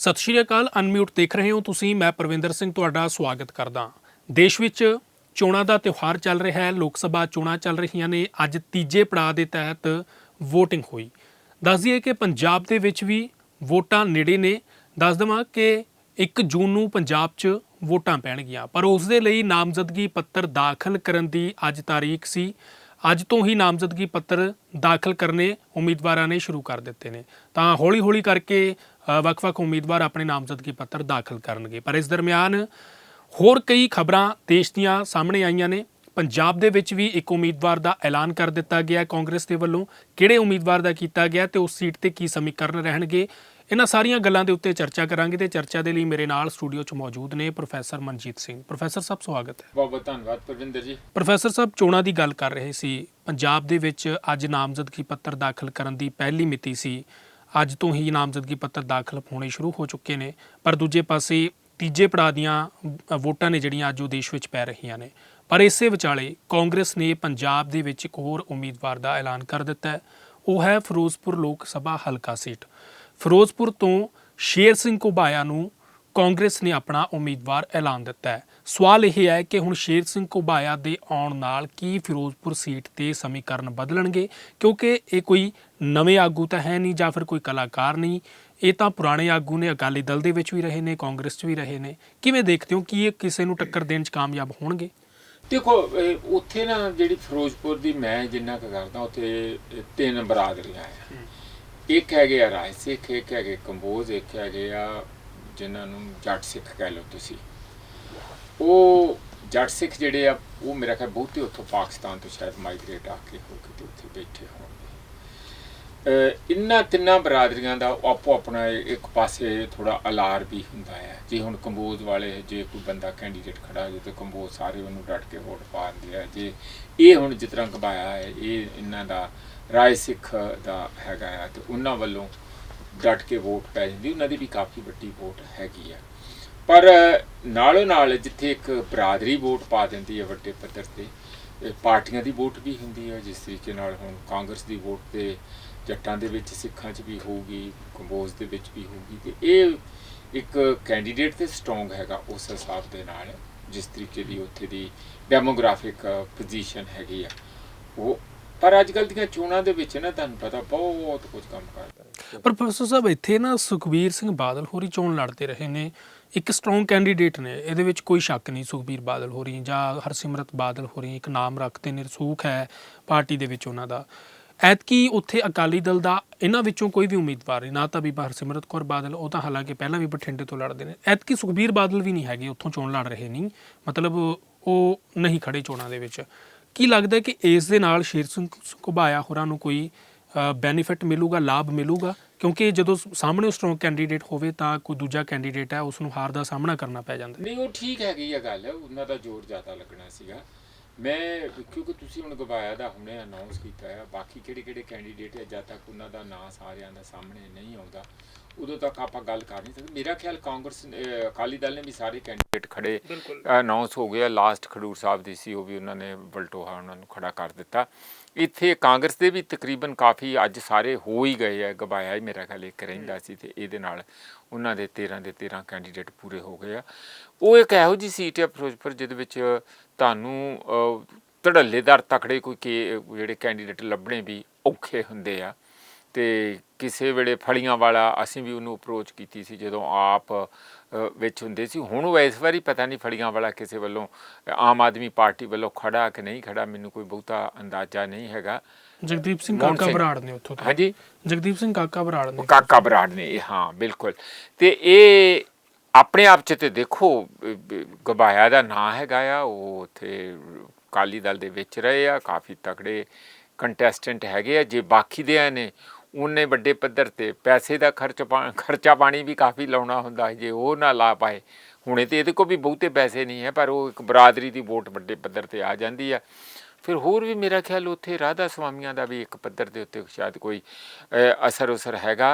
ਸਤਿ ਸ਼੍ਰੀ ਅਕਾਲ ਅਨਮਿਊਟ ਦੇਖ ਰਹੇ ਹੋ ਤੁਸੀਂ, ਮੈਂ ਪਰਵਿੰਦਰ ਸਿੰਘ ਤੁਹਾਡਾ ਸਵਾਗਤ ਕਰਦਾ ਦੇਸ਼ ਵਿੱਚ ਚੋਣਾਂ ਦਾ ਤਿਉਹਾਰ ਚੱਲ ਰਿਹਾ ਹੈ, ਲੋਕ ਸਭਾ ਚੋਣਾਂ ਚੱਲ ਰਹੀਆਂ ਨੇ, ਅੱਜ ਤੀਜੇ ਪੜਾਅ ਦੇ ਤਹਿਤ VOTING ਹੋਈ। ਦੱਸ ਦਈਏ ਕਿ ਪੰਜਾਬ ਦੇ ਵਿੱਚ ਵੀ ਵੋਟਾਂ ਨੇੜੇ ਨੇ, ਦੱਸ ਦਵਾਂ ਕਿ 1 ਜੂਨ ਨੂੰ ਪੰਜਾਬ 'ਚ ਵੋਟਾਂ ਪੈਣਗੀਆਂ, ਪਰ ਉਸ ਦੇ ਲਈ ਨਾਮਜ਼ਦਗੀ ਪੱਤਰ ਦਾਖਲ ਕਰਨ ਦੀ ਅੱਜ ਤਾਰੀਖ ਸੀ। ਅੱਜ ਤੋਂ ਹੀ ਨਾਮਜ਼ਦਗੀ ਪੱਤਰ ਦਾਖਲ ਕਰਨੇ ਉਮੀਦਵਾਰਾਂ ਨੇ ਸ਼ੁਰੂ ਕਰ ਦਿੱਤੇ ਨੇ। ਤਾਂ ਹੌਲੀ-ਹੌਲੀ ਕਰਕੇ ਵੱਖ-ਵੱਖ ਉਮੀਦਵਾਰ ਆਪਣੇ ਨਾਮਜ਼ਦਗੀ ਪੱਤਰ ਦਾਖਲ ਕਰਨਗੇ। ਪਰ ਇਸ ਦਰਮਿਆਨ ਹੋਰ ਕਈ ਖਬਰਾਂ ਦੇਸ਼ ਦੀਆਂ ਸਾਹਮਣੇ ਆਈਆਂ ਨੇ। ਪੰਜਾਬ ਦੇ ਵਿੱਚ ਵੀ ਇੱਕ ਉਮੀਦਵਾਰ ਦਾ ਐਲਾਨ ਕਰ ਦਿੱਤਾ ਗਿਆ। ਹੈ ਕਾਂਗਰਸ ਦੇ ਵੱਲੋਂ ਕਿਹੜੇ ਉਮੀਦਵਾਰ ਦਾ ਕੀਤਾ ਗਿਆ ਤੇ ਉਸ ਸੀਟ ਤੇ ਕੀ ਸਮੀਕਰਨ ਰਹਿਣਗੇ? ਇਹਨਾਂ ਸਾਰੀਆਂ ਗੱਲਾਂ ਦੇ ਉੱਤੇ ਚਰਚਾ ਕਰਾਂਗੇ ਤੇ ਚਰਚਾ ਦੇ ਲਈ ਮੇਰੇ ਨਾਲ ਸਟੂਡੀਓ 'ਚ ਮੌਜੂਦ ਨੇ ਪ੍ਰੋਫੈਸਰ ਮਨਜੀਤ ਸਿੰਘ। ਪ੍ਰੋਫੈਸਰ ਸਾਹਿਬ ਸਵਾਗਤ ਹੈ। ਬਹੁਤ ਬਹੁਤ ਧੰਨਵਾਦ ਪ੍ਰਵਿੰਦਰ ਜੀ। ਪ੍ਰੋਫੈਸਰ ਸਾਹਿਬ ਚੋਣਾਂ ਦੀ ਗੱਲ ਕਰ ਰਹੇ ਸੀ। ਪੰਜਾਬ ਦੇ ਵਿੱਚ ਅੱਜ ਨਾਮਜ਼ਦਗੀ ਪੱਤਰ ਦਾਖਲ ਕਰਨ ਦੀ ਪਹਿਲੀ ਮਿਤੀ ਸੀ। ਅੱਜ ਤੋਂ ਹੀ ਨਾਮਜ਼ਦਗੀ ਪੱਤਰ ਦਾਖਲ ਹੋਣੇ ਸ਼ੁਰੂ ਹੋ ਚੁੱਕੇ ਨੇ, ਪਰ ਦੂਜੇ ਪਾਸੇ ਤੀਜੇ ਪੜਾਅ ਦੀਆਂ ਵੋਟਾਂ ਨੇ ਜਿਹੜੀਆਂ ਅੱਜ ਉਹ ਦੇਸ਼ ਵਿੱਚ ਪੈ ਰਹੀਆਂ ਨੇ। ਪਰ ਇਸੇ ਵਿਚਾਲੇ ਕਾਂਗਰਸ ਨੇ ਪੰਜਾਬ ਦੇ ਵਿੱਚ ਇੱਕ ਹੋਰ ਉਮੀਦਵਾਰ ਦਾ ਐਲਾਨ ਕਰ ਦਿੱਤਾ ਹੈ। ਉਹ ਹੈ ਫਿਰੋਜ਼ਪੁਰ ਲੋਕ ਸਭਾ ਹਲਕਾ ਸੀਟ। ਫਿਰੋਜ਼ਪੁਰ ਤੋਂ ਸ਼ੇਰ ਸਿੰਘ ਘੁਬਾਇਆ ਨੂੰ ਕਾਂਗਰਸ ਨੇ ਆਪਣਾ ਉਮੀਦਵਾਰ ਐਲਾਨ ਦਿੱਤਾ ਹੈ। ਸਵਾਲ ਇਹ ਹੈ ਕਿ ਹੁਣ ਸ਼ੇਰ ਸਿੰਘ ਘੁਬਾਇਆ ਦੇ ਆਉਣ ਨਾਲ ਕੀ ਫਿਰੋਜ਼ਪੁਰ ਸੀਟ ਤੇ ਸਮੀਕਰਨ ਬਦਲਣਗੇ? ਕਿਉਂਕਿ ਇਹ ਕੋਈ ਨਵੇਂ ਆਗੂ ਤਾਂ ਹੈ ਨਹੀਂ ਜਾਂ ਫਿਰ ਕੋਈ ਕਲਾਕਾਰ ਨਹੀਂ। ਇਹ ਤਾਂ ਪੁਰਾਣੇ ਆਗੂ ਨੇ ਅਕਾਲੀ ਦਲ ਦੇ ਵਿੱਚ ਵੀ ਰਹੇ ਨੇ ਕਾਂਗਰਸ 'ਚ ਵੀ ਰਹੇ ਨੇ। ਕਿਵੇਂ ਦੇਖਦੇ ਹੋ ਕਿ ਇਹ ਕਿਸੇ ਨੂੰ ਟੱਕਰ ਦੇਣ 'ਚ ਕਾਮਯਾਬ ਹੋਣਗੇ? ਦੇਖੋ ਉੱਥੇ ਨਾ ਜਿਹੜੀ ਫਿਰੋਜ਼ਪੁਰ ਦੀ ਮੈਂ ਜਿੰਨਾ ਕੁ ਕਰਦਾ ਉੱਥੇ ਤਿੰਨ ਬਰਾਦਰੀਆਂ ਆ। ਇੱਕ ਹੈਗੇ ਆ ਰਾਏ ਸਿੱਖ ਇੱਕ ਹੈਗੇ ਕੰਬੋਜ ਇੱਕ ਹੈਗੇ ਆ ਜਿਨ੍ਹਾਂ ਨੂੰ ਜੱਟ ਸਿੱਖ ਕਹਿ ਲਓ ਤੁਸੀਂ। ਉਹ ਜੱਟ ਸਿੱਖ ਜਿਹੜੇ ਆ, ਉਹ ਮੇਰਾ ਖਿਆਲ ਬਹੁਤੇ ਉੱਥੋਂ ਪਾਕਿਸਤਾਨ ਤੋਂ ਸ਼ਾਇਦ ਮਾਈਗ੍ਰੇਟ ਆ ਕੇ ਹੋ ਕੇ ਤੇ ਉੱਥੇ ਬੈਠੇ ਹੋਣਗੇ। ਅਹ ਇਹਨਾਂ ਤਿੰਨਾਂ ਬਰਾਦਰੀਆਂ ਦਾ ਆਪੋ ਆਪਣਾ ਇੱਕ ਪਾਸੇ ਥੋੜਾ ਅਲਾਰ ਵੀ ਹੁੰਦਾ ਹੈ। ਜੇ ਹੁਣ ਕੰਬੋਜ ਵਾਲੇ, ਜੇ ਕੋਈ ਬੰਦਾ ਕੈਂਡੀਡੇਟ ਖੜਾ ਹੋ ਜਾਏ ਤੇ ਕੰਬੋਜ ਸਾਰੇ ਉਹਨੂੰ ਡਟ ਕੇ ਵੋਟ ਪਾ ਦਿੰਦੇ ਆ। ਜੇ ਇਹ ਹੁਣ ਜਿਸ ਤਰ੍ਹਾਂ ਕਬਾਇਆ ਹੈ, ਇਹ ਇਹਨਾਂ ਦਾ ਰਾਏ ਸਿੱਖ ਦਾ ਹੈਗਾ ਆ ਤੇ ਉਹਨਾਂ ਵੱਲੋਂ ਡਟ ਕੇ ਵੋਟ ਪੈ ਜਾਂਦੀ। ਉਹਨਾਂ ਦੀ ਵੀ ਕਾਫੀ ਵੱਡੀ ਵੋਟ ਹੈਗੀ ਆ। ਪਰ ਨਾਲੋਂ ਨਾਲ ਜਿੱਥੇ ਇੱਕ ਬਰਾਦਰੀ ਵੋਟ ਪਾ ਦਿੰਦੀ ਹੈ ਵੱਡੇ ਪੱਧਰ ਤੇ ਪਾਰਟੀਆਂ ਦੀ ਵੋਟ ਵੀ ਹੁੰਦੀ ਹੈ, ਜਿਸ ਤਰੀਕੇ ਨਾਲ ਹੁਣ ਕਾਂਗਰਸ ਦੀ ਵੋਟ ਤੇ ਜੱਟਾਂ ਦੇ ਵਿੱਚ, ਸਿੱਖਾਂ 'ਚ ਵੀ ਹੋਊਗੀ, ਕੰਬੋਜ ਦੇ ਵਿੱਚ ਵੀ ਹੋਊਗੀ ਤੇ ਇਹ ਇੱਕ ਕੈਂਡੀਡੇਟ ਤੇ ਸਟਰੋਂਗ ਹੈਗਾ ਉਸ ਹਿਸਾਬ ਦੇ ਨਾਲ, ਜਿਸ ਤਰੀਕੇ ਦੀ ਉੱਥੇ ਦੀ ਡੈਮੋਗ੍ਰਾਫਿਕ ਪੋਜੀਸ਼ਨ ਹੈਗੀ ਆ। ਉਹ ਪਰ ਅੱਜ ਕੱਲ੍ਹ ਦੀਆਂ ਚੋਣਾਂ ਦੇ ਵਿੱਚ ਨਾ ਤੁਹਾਨੂੰ ਪਤਾ ਬਹੁਤ ਕੁਝ ਕੰਮ ਕਰਦਾ ਪਰ ਪ੍ਰੋਫੈਸਰ ਸਾਹਿਬ, ਇੱਥੇ ਨਾ ਸੁਖਬੀਰ ਸਿੰਘ ਬਾਦਲ ਹੋਰੀ ਚੋਣ ਲੜਦੇ ਰਹੇ ਨੇ। ਇੱਕ ਸਟਰੋਂਗ ਕੈਂਡੀਡੇਟ ਨੇ, ਇਹਦੇ ਵਿੱਚ ਕੋਈ ਸ਼ੱਕ ਨਹੀਂ ਸੁਖਬੀਰ ਬਾਦਲ ਹੋਰੀ, ਜਾਂ ਹਰਸਿਮਰਤ ਬਾਦਲ ਹੋਰੀ, ਇੱਕ ਨਾਮ ਰੱਖਦੇ ਨੇ ਹੈ ਪਾਰਟੀ ਦੇ ਵਿੱਚ ਉਹਨਾਂ ਦਾ। ਐਤਕੀ ਉੱਥੇ ਅਕਾਲੀ ਦਲ ਦਾ ਇਹਨਾਂ ਵਿੱਚੋਂ ਕੋਈ ਵੀ ਉਮੀਦਵਾਰ ਨਹੀਂ, ਨਾ ਤਾਂ ਵੀ ਹਰਸਿਮਰਤ ਕੌਰ ਬਾਦਲ, ਉਹ ਤਾਂ ਹਾਲਾਂਕਿ ਪਹਿਲਾਂ ਵੀ ਬਠਿੰਡੇ ਤੋਂ ਲੜਦੇ ਨੇ। ਐਤਕੀ ਸੁਖਬੀਰ ਬਾਦਲ ਵੀ ਨਹੀਂ ਹੈਗੇ, ਉੱਥੋਂ ਚੋਣ ਲੜ ਰਹੇ ਨਹੀਂ। ਮਤਲਬ ਉਹ ਨਹੀਂ ਖੜੇ ਚੋਣਾਂ ਦੇ ਵਿੱਚ। ਕੀ ਲੱਗਦਾ ਕਿ ਇਸ ਦੇ ਨਾਲ ਸ਼ੇਰ ਸਿੰਘ ਘੁਬਾਇਆ ਹੋਰਾਂ ਨੂੰ ਕੋਈ ਬੈਨੀਫਿਟ ਮਿਲੂਗਾ, ਲਾਭ ਮਿਲੂਗਾ? ਕਿਉਂਕਿ ਜਦੋਂ ਸਾਹਮਣੇ ਸਟਰੋਂਗ ਕੈਂਡੀਡੇਟ ਹੋਵੇ ਤਾਂ ਕੋਈ ਦੂਜਾ ਕੈਂਡੀਡੇਟ ਹੈ, ਉਸ ਨੂੰ ਹਾਰ ਦਾ ਸਾਹਮਣਾ ਕਰਨਾ ਪੈ ਜਾਂਦਾ ਨਹੀਂ, ਉਹ ਠੀਕ ਹੈਗੀ ਆ ਗੱਲ, ਉਹਨਾਂ ਦਾ ਜ਼ੋਰ ਜ਼ਿਆਦਾ ਲੱਗਣਾ ਸੀਗਾ। ਮੈਂ, ਕਿਉਂਕਿ ਤੁਸੀਂ ਹੁਣ ਗਵਾਇਆ ਦਾ ਹੁਣੇ ਅਨਾਉਂਸ ਕੀਤਾ ਹੈ ਬਾਕੀ ਕਿਹੜੇ ਕਿਹੜੇ ਕੈਂਡੀਡੇਟ ਹੈ ਜਦ ਤੱਕ ਉਹਨਾਂ ਦਾ ਨਾਂ ਸਾਰਿਆਂ ਦਾ ਸਾਹਮਣੇ ਨਹੀਂ ਆਉਂਦਾ ਉਦੋਂ ਤੱਕ ਆਪਾਂ ਗੱਲ ਕਰ ਨਹੀਂ ਸਕਦੇ। ਮੇਰਾ ਖਿਆਲ ਕਾਂਗਰਸ ਅਕਾਲੀ ਦਲ ਨੇ ਵੀ ਸਾਰੇ ਕੈਂਡੀਡੇਟ ਖੜੇ। ਅਨਾਉਂਸ ਹੋ ਗਿਆ। ਲਾਸਟ ਖਡੂਰ ਸਾਹਿਬ ਦੀ ਸੀ ਉਹ ਵੀ ਉਹਨਾਂ ਨੇ ਬਲਟੋਹਾ ਉਹਨਾਂ ਨੂੰ ਖੜਾ ਕਰ ਦਿੱਤਾ। ਇੱਥੇ ਕਾਂਗਰਸ ਦੇ ਵੀ ਤਕਰੀਬਨ ਕਾਫੀ ਅੱਜ ਸਾਰੇ ਹੋ ਹੀ ਗਏ ਆ ਗਵਾਇਆ ਹੀ ਮੇਰਾ ਖਿਆਲ ਇੱਕ ਰਹਿੰਦਾ ਸੀ ਤੇ ਇਹਦੇ ਨਾਲ ਉਹਨਾਂ ਦੇ 13 ਦੇ 13 ਕੈਂਡੀਡੇਟ ਪੂਰੇ ਹੋ ਗਏ ਆ। ਉਹ ਇੱਕ ਇਹੋ ਜੀ ਸੀਟ ਹੈ ਫਿਰੋਜ਼ਪੁਰ ਜਿਹਦੇ ਵਿੱਚ ਤੁਹਾਨੂੰ ਧੜੱਲੇਦਾਰ ਤਕੜੇ ਕੋਈ ਕੇ- ਜਿਹੜੇ ਕੈਂਡੀਡੇਟ ਲੱਭਣੇ ਵੀ ਔਖੇ ਹੁੰਦੇ ਆ। ਤੇ ਕਿਸੇ ਵੇਲੇ ਫਲੀਆਂ ਵਾਲਾ ਅਸੀਂ ਵੀ ਉਹਨੂੰ ਅਪਰੋਚ ਕੀਤੀ ਸੀ ਜਦੋਂ ਆਪ ਵਿੱਚ ਹੁੰਦੇ ਸੀ। ਹੁਣ ਉਹ ਇਸ ਵਾਰੀ ਪਤਾ ਨਹੀਂ ਫਲੀਆਂ ਵਾਲਾ ਕਿਸੇ ਵੱਲੋਂ ਆਮ ਆਦਮੀ ਪਾਰਟੀ ਵੱਲੋਂ ਖੜਾ ਕਿ ਨਹੀਂ ਖੜਾ ਮੈਨੂੰ ਕੋਈ ਬਹੁਤਾ ਅੰਦਾਜ਼ਾ ਨਹੀਂ ਹੈਗਾ। ਜਗਦੀਪ ਸਿੰਘ ਕਾਕਾ। ਬਰਾੜ ਨੇ ਉੱਥੋਂ ਤੋਂ। ਹਾਂਜੀ? ਜਗਦੀਪ ਸਿੰਘ ਕਾਕਾ ਬਰਾੜ ਨੇ। ਕਾਕਾ ਬਰਾੜ ਨੇ ਹਾਂ ਬਿਲਕੁਲ। ਤੇ ਇਹ ਆਪਣੇ ਆਪ ਚ ਤੇ ਦੇਖੋ ਗਵਾਇਆ ਦਾ ਨਾਂ ਹੈਗਾ ਆ ਉਹ ਉੱਥੇ ਕਾਲੀ ਦਲ ਦੇ ਵਿੱਚ ਰਹੇ ਆ ਕਾਫੀ ਤਕੜੇ ਕੰਟੈਸਟੈਂਟ ਹੈਗੇ ਆ। ਜੇ ਬਾਕੀ ਦੇ ਨੇ ਉਹਨੇ ਵੱਡੇ ਪੱਧਰ ਤੇ ਪੈਸੇ ਦਾ ਖਰਚ ਪਾ- ਖਰਚਾ ਪਾਣੀ ਵੀ ਕਾਫੀ ਲਾਉਣਾ ਹੁੰਦਾ ਜੇ ਉਹ ਨਾ ਲਾ ਪਾਏ। ਹੁਣੇ ਤੇ ਇਹਦੇ ਕੋਲ ਵੀ ਬਹੁਤੇ ਪੈਸੇ ਨਹੀਂ ਹੈ, ਪਰ ਉਹ ਇੱਕ ਬਰਾਦਰੀ ਦੀ ਵੋਟ ਵੱਡੇ ਪੱਧਰ ਤੇ ਆ ਜਾਂਦੀ ਆ। ਫਿਰ ਹੋਰ ਵੀ ਮੇਰਾ ਖਿਆਲ ਉੱਥੇ ਰਾਧਾ ਸਵਾਮੀਆਂ ਦਾ ਵੀ ਇੱਕ ਪੱਧਰ ਦੇ ਉੱਤੇ ਸ਼ਾਇਦ ਕੋਈ ਅਸਰ ਉਸਰ ਹੈਗਾ।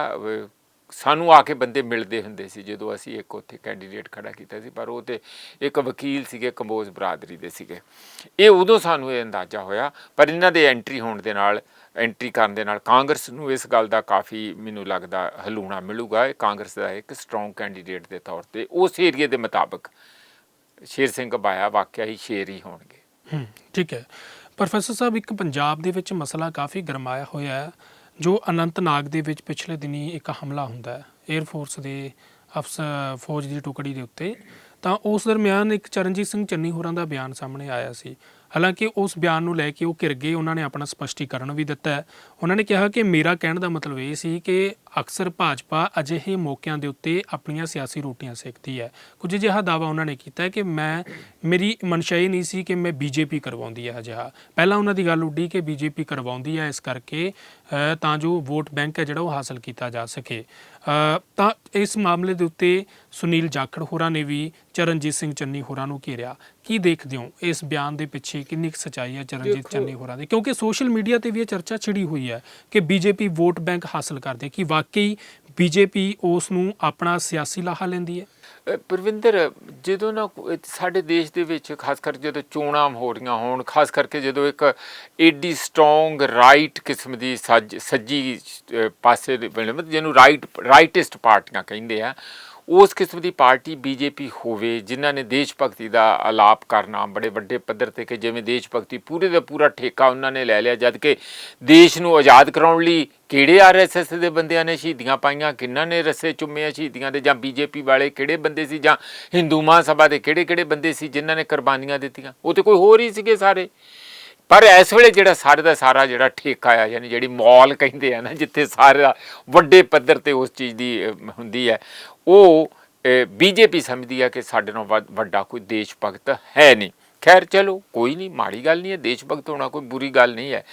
ਸਾਨੂੰ ਆ ਕੇ ਬੰਦੇ ਮਿਲਦੇ ਹੁੰਦੇ ਸੀ ਜਦੋਂ ਅਸੀਂ ਇੱਕ ਉੱਥੇ ਕੈਂਡੀਡੇਟ ਖੜਾ ਕੀਤਾ ਸੀ, ਪਰ ਉਹ ਤੇ ਇੱਕ ਵਕੀਲ ਸੀਗੇ ਕੰਬੋਜ ਬਰਾਦਰੀ ਦੇ ਸੀਗੇ। ਇਹ ਉਦੋਂ ਸਾਨੂੰ ਇਹ ਅੰਦਾਜ਼ਾ ਹੋਇਆ, ਪਰ ਇਹਨਾਂ ਦੇ ਐਂਟਰੀ ਹੋਣ ਦੇ ਨਾਲ ਐਂਟਰੀ ਕਰਨ ਦੇ ਨਾਲ ਕਾਂਗਰਸ ਨੂੰ ਇਸ ਗੱਲ ਦਾ ਕਾਫੀ ਮੈਨੂੰ ਲੱਗਦਾ ਹਲੂਣਾ ਮਿਲੂਗਾ। ਇਹ ਕਾਂਗਰਸ ਦਾ ਇੱਕ ਸਟਰੋਂਗ ਕੈਂਡੀਡੇਟ ਦੇ ਤੌਰ ਤੇ ਉਸ ਏਰੀਏ ਦੇ ਮੁਤਾਬਕ ਸ਼ੇਰ ਸਿੰਘ ਬਾਇਆ ਵਾਕਿਆ ਹੀ ਸ਼ੇਰ ਹੀ ਹੋਣਗੇ। ਠੀਕ ਹੈ। ਪ੍ਰੋਫੈਸਰ ਸਾਹਿਬ, ਇੱਕ ਪੰਜਾਬ ਦੇ ਵਿੱਚ ਮਸਲਾ ਕਾਫੀ ਗਰਮਾਇਆ ਹੋਇਆ ਹੈ, ਜੋ ਅਨੰਤਨਾਗ ਦੇ ਵਿੱਚ ਪਿਛਲੇ ਦਿਨੀ ਇੱਕ ਹਮਲਾ ਹੁੰਦਾ ਹੈ 에ਅਰ ਫੋਰਸ ਦੇ ਅਫਸਰ, ਫੌਜ ਦੀ ਟੁਕੜੀ ਦੇ ਉੱਤੇ। ਤਾਂ ਉਸ ਦਰਮਿਆਨ ਇੱਕ ਚਰਨਜੀਤ ਸਿੰਘ ਚੰਨੀ ਹੋਰਾਂ ਦਾ ਬਿਆਨ ਸਾਹਮਣੇ ਆਇਆ ਸੀ। ਹਾਲਾਂਕਿ ਉਸ ਬਿਆਨ ਨੂੰ ਲੈ ਕੇ ਉਹ ਘਿਰ ਗਏ, ਉਹਨਾਂ ਨੇ ਆਪਣਾ ਸਪਸ਼ਟੀਕਰਨ ਵੀ ਦਿੱਤਾ ਹੈ। ਉਹਨਾਂ ਨੇ ਕਿਹਾ ਕਿ ਮੇਰਾ ਕਹਿਣ ਦਾ ਮਤਲਬ ਇਹ ਸੀ ਕਿ ਅਕਸਰ ਭਾਜਪਾ ਅਜਿਹੇ ਮੌਕਿਆਂ ਦੇ ਉੱਤੇ ਆਪਣੀਆਂ ਸਿਆਸੀ ਰੋਟੀਆਂ ਸੇਕਦੀ ਹੈ। ਕੁਝ ਅਜਿਹਾ ਦਾਵਾ ਉਹਨਾਂ ਨੇ ਕੀਤਾ ਕਿ ਮੈਂ ਮੇਰੀ ਮਨਸ਼ਾ ਇਹ ਨਹੀਂ ਸੀ ਕਿ ਮੈਂ ਬੀਜੇਪੀ ਕਰਵਾਉਂਦੀ ਹੈ ਅਜਿਹਾ। ਪਹਿਲਾਂ ਉਹਨਾਂ ਦੀ ਗੱਲ ਉੱਡੀ ਕਿ ਬੀਜੇਪੀ ਕਰਵਾਉਂਦੀ ਹੈ ਇਸ ਕਰਕੇ ਤਾਂ ਜੋ ਵੋਟ ਬੈਂਕ ਹੈ ਜਿਹੜਾ ਉਹ ਹਾਸਲ ਕੀਤਾ ਜਾ ਸਕੇ। ਤਾਂ ਇਸ ਮਾਮਲੇ ਦੇ ਉੱਤੇ ਸੁਨੀਲ ਜਾਖੜ ਹੋਰਾਂ ਨੇ ਵੀ ਚਰਨਜੀਤ ਸਿੰਘ ਚੰਨੀ ਹੋਰਾਂ ਨੂੰ ਘੇਰਿਆ। ਕੀ ਦੇਖਦੇ ਹੋ ਇਸ ਬਿਆਨ ਦੇ ਪਿੱਛੇ ਕਿੰਨੀ ਕੁ ਸਚਾਈ ਹੈ ਚਰਨਜੀਤ ਚੰਨੀ ਹੋਰਾਂ ਦੀ? ਕਿਉਂਕਿ ਸੋਸ਼ਲ ਮੀਡੀਆ ਤੇ ਵੀ ਇਹ ਚਰਚਾ ਛਿੜੀ ਹੋਈ ਹੈ ਕਿ ਬੀਜੇਪੀ ਵੋਟ ਬੈਂਕ ਹਾਸਲ ਕਰਦੀ ਕਿ ਵਾਕਈ ਬੀਜੇਪੀ ਉਸ ਨੂੰ ਆਪਣਾ ਸਿਆਸੀ ਲਾਹਾ ਲੈਂਦੀ ਹੈ? ਅ, ਜਦੋਂ ਨਾ ਸਾਡੇ ਦੇਸ਼ ਦੇ ਵਿੱਚ ਖਾਸ ਕਰਕੇ ਜਦੋਂ ਚੋਣਾਂ ਹੋ ਰਹੀਆਂ ਹੋਣ ਖਾਸ ਕਰਕੇ ਜਦੋਂ ਇੱਕ ਏਡੀ ਸਟਰੋਂਗ ਰਾਈਟ ਕਿਸਮ ਦੀ ਸੱਜ ਸੱਜੀ ਪਾਸੇ ਦੇ ਮਤਲਬ ਜਿਹਨੂੰ ਰਾਈਟ ਰਾਈਟਿਸਟ ਪਾਰਟੀਆਂ ਕਹਿੰਦੇ ਆ ਉਸ ਕਿਸਮ ਦੀ ਪਾਰਟੀ ਬੀਜੇਪੀ ਹੋਵੇ, ਜਿਨ੍ਹਾਂ ਨੇ ਦੇਸ਼ ਭਗਤੀ ਦਾ ਆਲਾਪ ਕਰਨਾ, ਬੜੇ ਵੱਡੇ ਪੱਧਰ ਤੇ ਕਿ ਜਿਵੇਂ ਦੇਸ਼ ਭਗਤੀ ਪੂਰੇ ਦਾ ਪੂਰਾ ਠੇਕਾ ਉਹਨਾਂ ਨੇ ਲੈ ਲਿਆ, ਜਦ ਕਿ ਦੇਸ਼ ਨੂੰ ਆਜ਼ਾਦ ਕਰਾਉਣ ਲਈ ਕਿਹੜੇ ਆਰਐਸਐਸ ਦੇ ਬੰਦਿਆਂ ਨੇ ਸ਼ਹੀਦੀਆਂ ਪਾਈਆਂ ਕਿੰਨਾਂ ਨੇ ਰਸੇ ਚੁੰਮੇ ਸ਼ਹੀਦੀਆਂ ਦੇ, ਜਾਂ ਬੀਜੇਪੀ ਵਾਲੇ ਕਿਹੜੇ ਬੰਦੇ ਸੀ, ਜਾਂ ਹਿੰਦੂ ਮਹਾਸਭਾ ਦੇ ਕਿਹੜੇ ਕਿਹੜੇ ਬੰਦੇ ਸੀ ਜਿਨ੍ਹਾਂ ਨੇ ਕੁਰਬਾਨੀਆਂ ਦਿੱਤੀਆਂ? ਉਹ ਤੇ ਕੋਈ ਹੋਰ ਹੀ ਸੀਗੇ ਸਾਰੇ। ਪਰ ਇਸ ਵੇਲੇ ਜਿਹੜਾ ਸਾਰੇ ਦਾ ਸਾਰਾ ਜਿਹੜਾ ਠੇਕਾ ਆ, ਯਾਨੀ ਜਿਹੜੀ ਮੌਲ ਕਹਿੰਦੇ ਆ ਨਾ, ਜਿੱਥੇ ਸਾਰਾ ਵੱਡੇ ਪੱਧਰ ਤੇ ਉਸ ਚੀਜ਼ ਦੀ ਹੁੰਦੀ ਹੈ ਉਹ ਬੀਜੇਪੀ ਸਮਝਦੀ ਆ ਕਿ ਸਾਡੇ ਨਾਲ ਵੱਧ- ਵੱਡਾ ਕੋਈ ਦੇਸ਼ ਭਗਤ ਹੈ ਨਹੀਂ। ਖੈਰ, ਚਲੋ, ਕੋਈ ਨਹੀਂ, ਮਾੜੀ ਗੱਲ ਨਹੀਂ ਹੈ, ਦੇਸ਼ ਭਗਤ ਹੋਣਾ ਕੋਈ ਬੁਰੀ ਗੱਲ ਨਹੀਂ ਹੈ।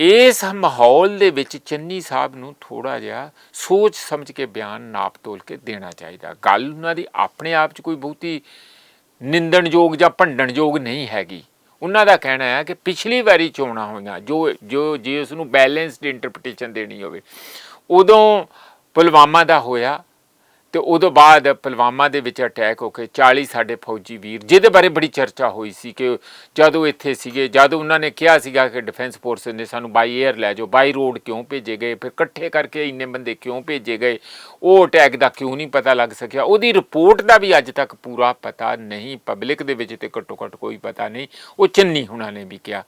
ਇਸ ਮਾਹੌਲ ਦੇ ਵਿੱਚ ਚੰਨੀ ਸਾਹਿਬ ਨੂੰ ਥੋੜਾ ਜਿਹਾ ਸੋਚ ਸਮਝ ਕੇ ਬਿਆਨ ਨਾਪ ਤੋਲ ਕੇ ਦੇਣਾ ਚਾਹੀਦਾ। ਗੱਲ ਉਹਨਾਂ ਦੀ ਆਪਣੇ ਆਪ 'ਚ ਕੋਈ ਬਹੁਤੀ ਨਿੰਦਣਯੋਗ ਜਾਂ ਭੰਡਣਯੋਗ ਨਹੀਂ ਹੈਗੀ। ਉਹਨਾਂ ਦਾ ਕਹਿਣਾ ਹੈ ਕਿ ਪਿਛਲੀ ਵਾਰੀ ਚੋਣਾਂ ਹੋਈਆਂ, ਜੋ ਜੋ ਜੇ ਉਸ ਨੂੰ ਬੈਲੈਂਸਡ ਇੰਟਰਪ੍ਰੀਟੇਸ਼ਨ ਦੇਣੀ ਹੋਵੇ, ਉਦੋਂ ਪੁਲਵਾਮਾ ਦਾ ਹੋਇਆ ਤੇ ਉਦੋਂ ਬਾਅਦ ਪੁਲਵਾਮਾ ਦੇ ਵਿੱਚ ਅਟੈਕ ਹੋ ਕੇ 40 ਸਾਡੇ ਫੌਜੀ ਵੀਰ, ਜਿਹਦੇ ਬਾਰੇ ਬੜੀ ਚਰਚਾ ਹੋਈ ਸੀ ਕਿ ਜਦੋਂ ਇੱਥੇ ਸੀਗੇ, ਜਦੋਂ ਉਹਨਾਂ ਨੇ ਕਿਹਾ ਸੀਗਾ ਕਿ ਡਿਫੈਂਸ ਫੋਰਸ ਨੇ ਸਾਨੂੰ ਬਾਈ 에ਅਰ ਲੈ ਜਾਓ ਬਾਈ ਰੋਡ ਕਿਉਂ ਭੇਜੇ ਗਏ, ਫਿਰ ਇਕੱਠੇ ਕਰਕੇ ਇੰਨੇ ਬੰਦੇ ਕਿਉਂ ਭੇਜੇ ਗਏ, ਉਹ ਅਟੈਕ ਦਾ ਕਿਉਂ ਨਹੀਂ ਪਤਾ ਲੱਗ ਸਕਿਆ? ਉਹਦੀ ਰਿਪੋਰਟ ਦਾ ਵੀ ਅੱਜ ਤੱਕ ਪੂਰਾ ਪਤਾ ਨਹੀਂ ਪਬਲਿਕ ਦੇ ਵਿੱਚ ਤੇ ਘੱਟੋ ਘੱਟ ਕੋਈ ਪਤਾ ਨਹੀਂ, ਉਹ ਚੰਨੀ ਹੁਣਾਂ ਨੇ ਵੀ ਕਿਹਾ।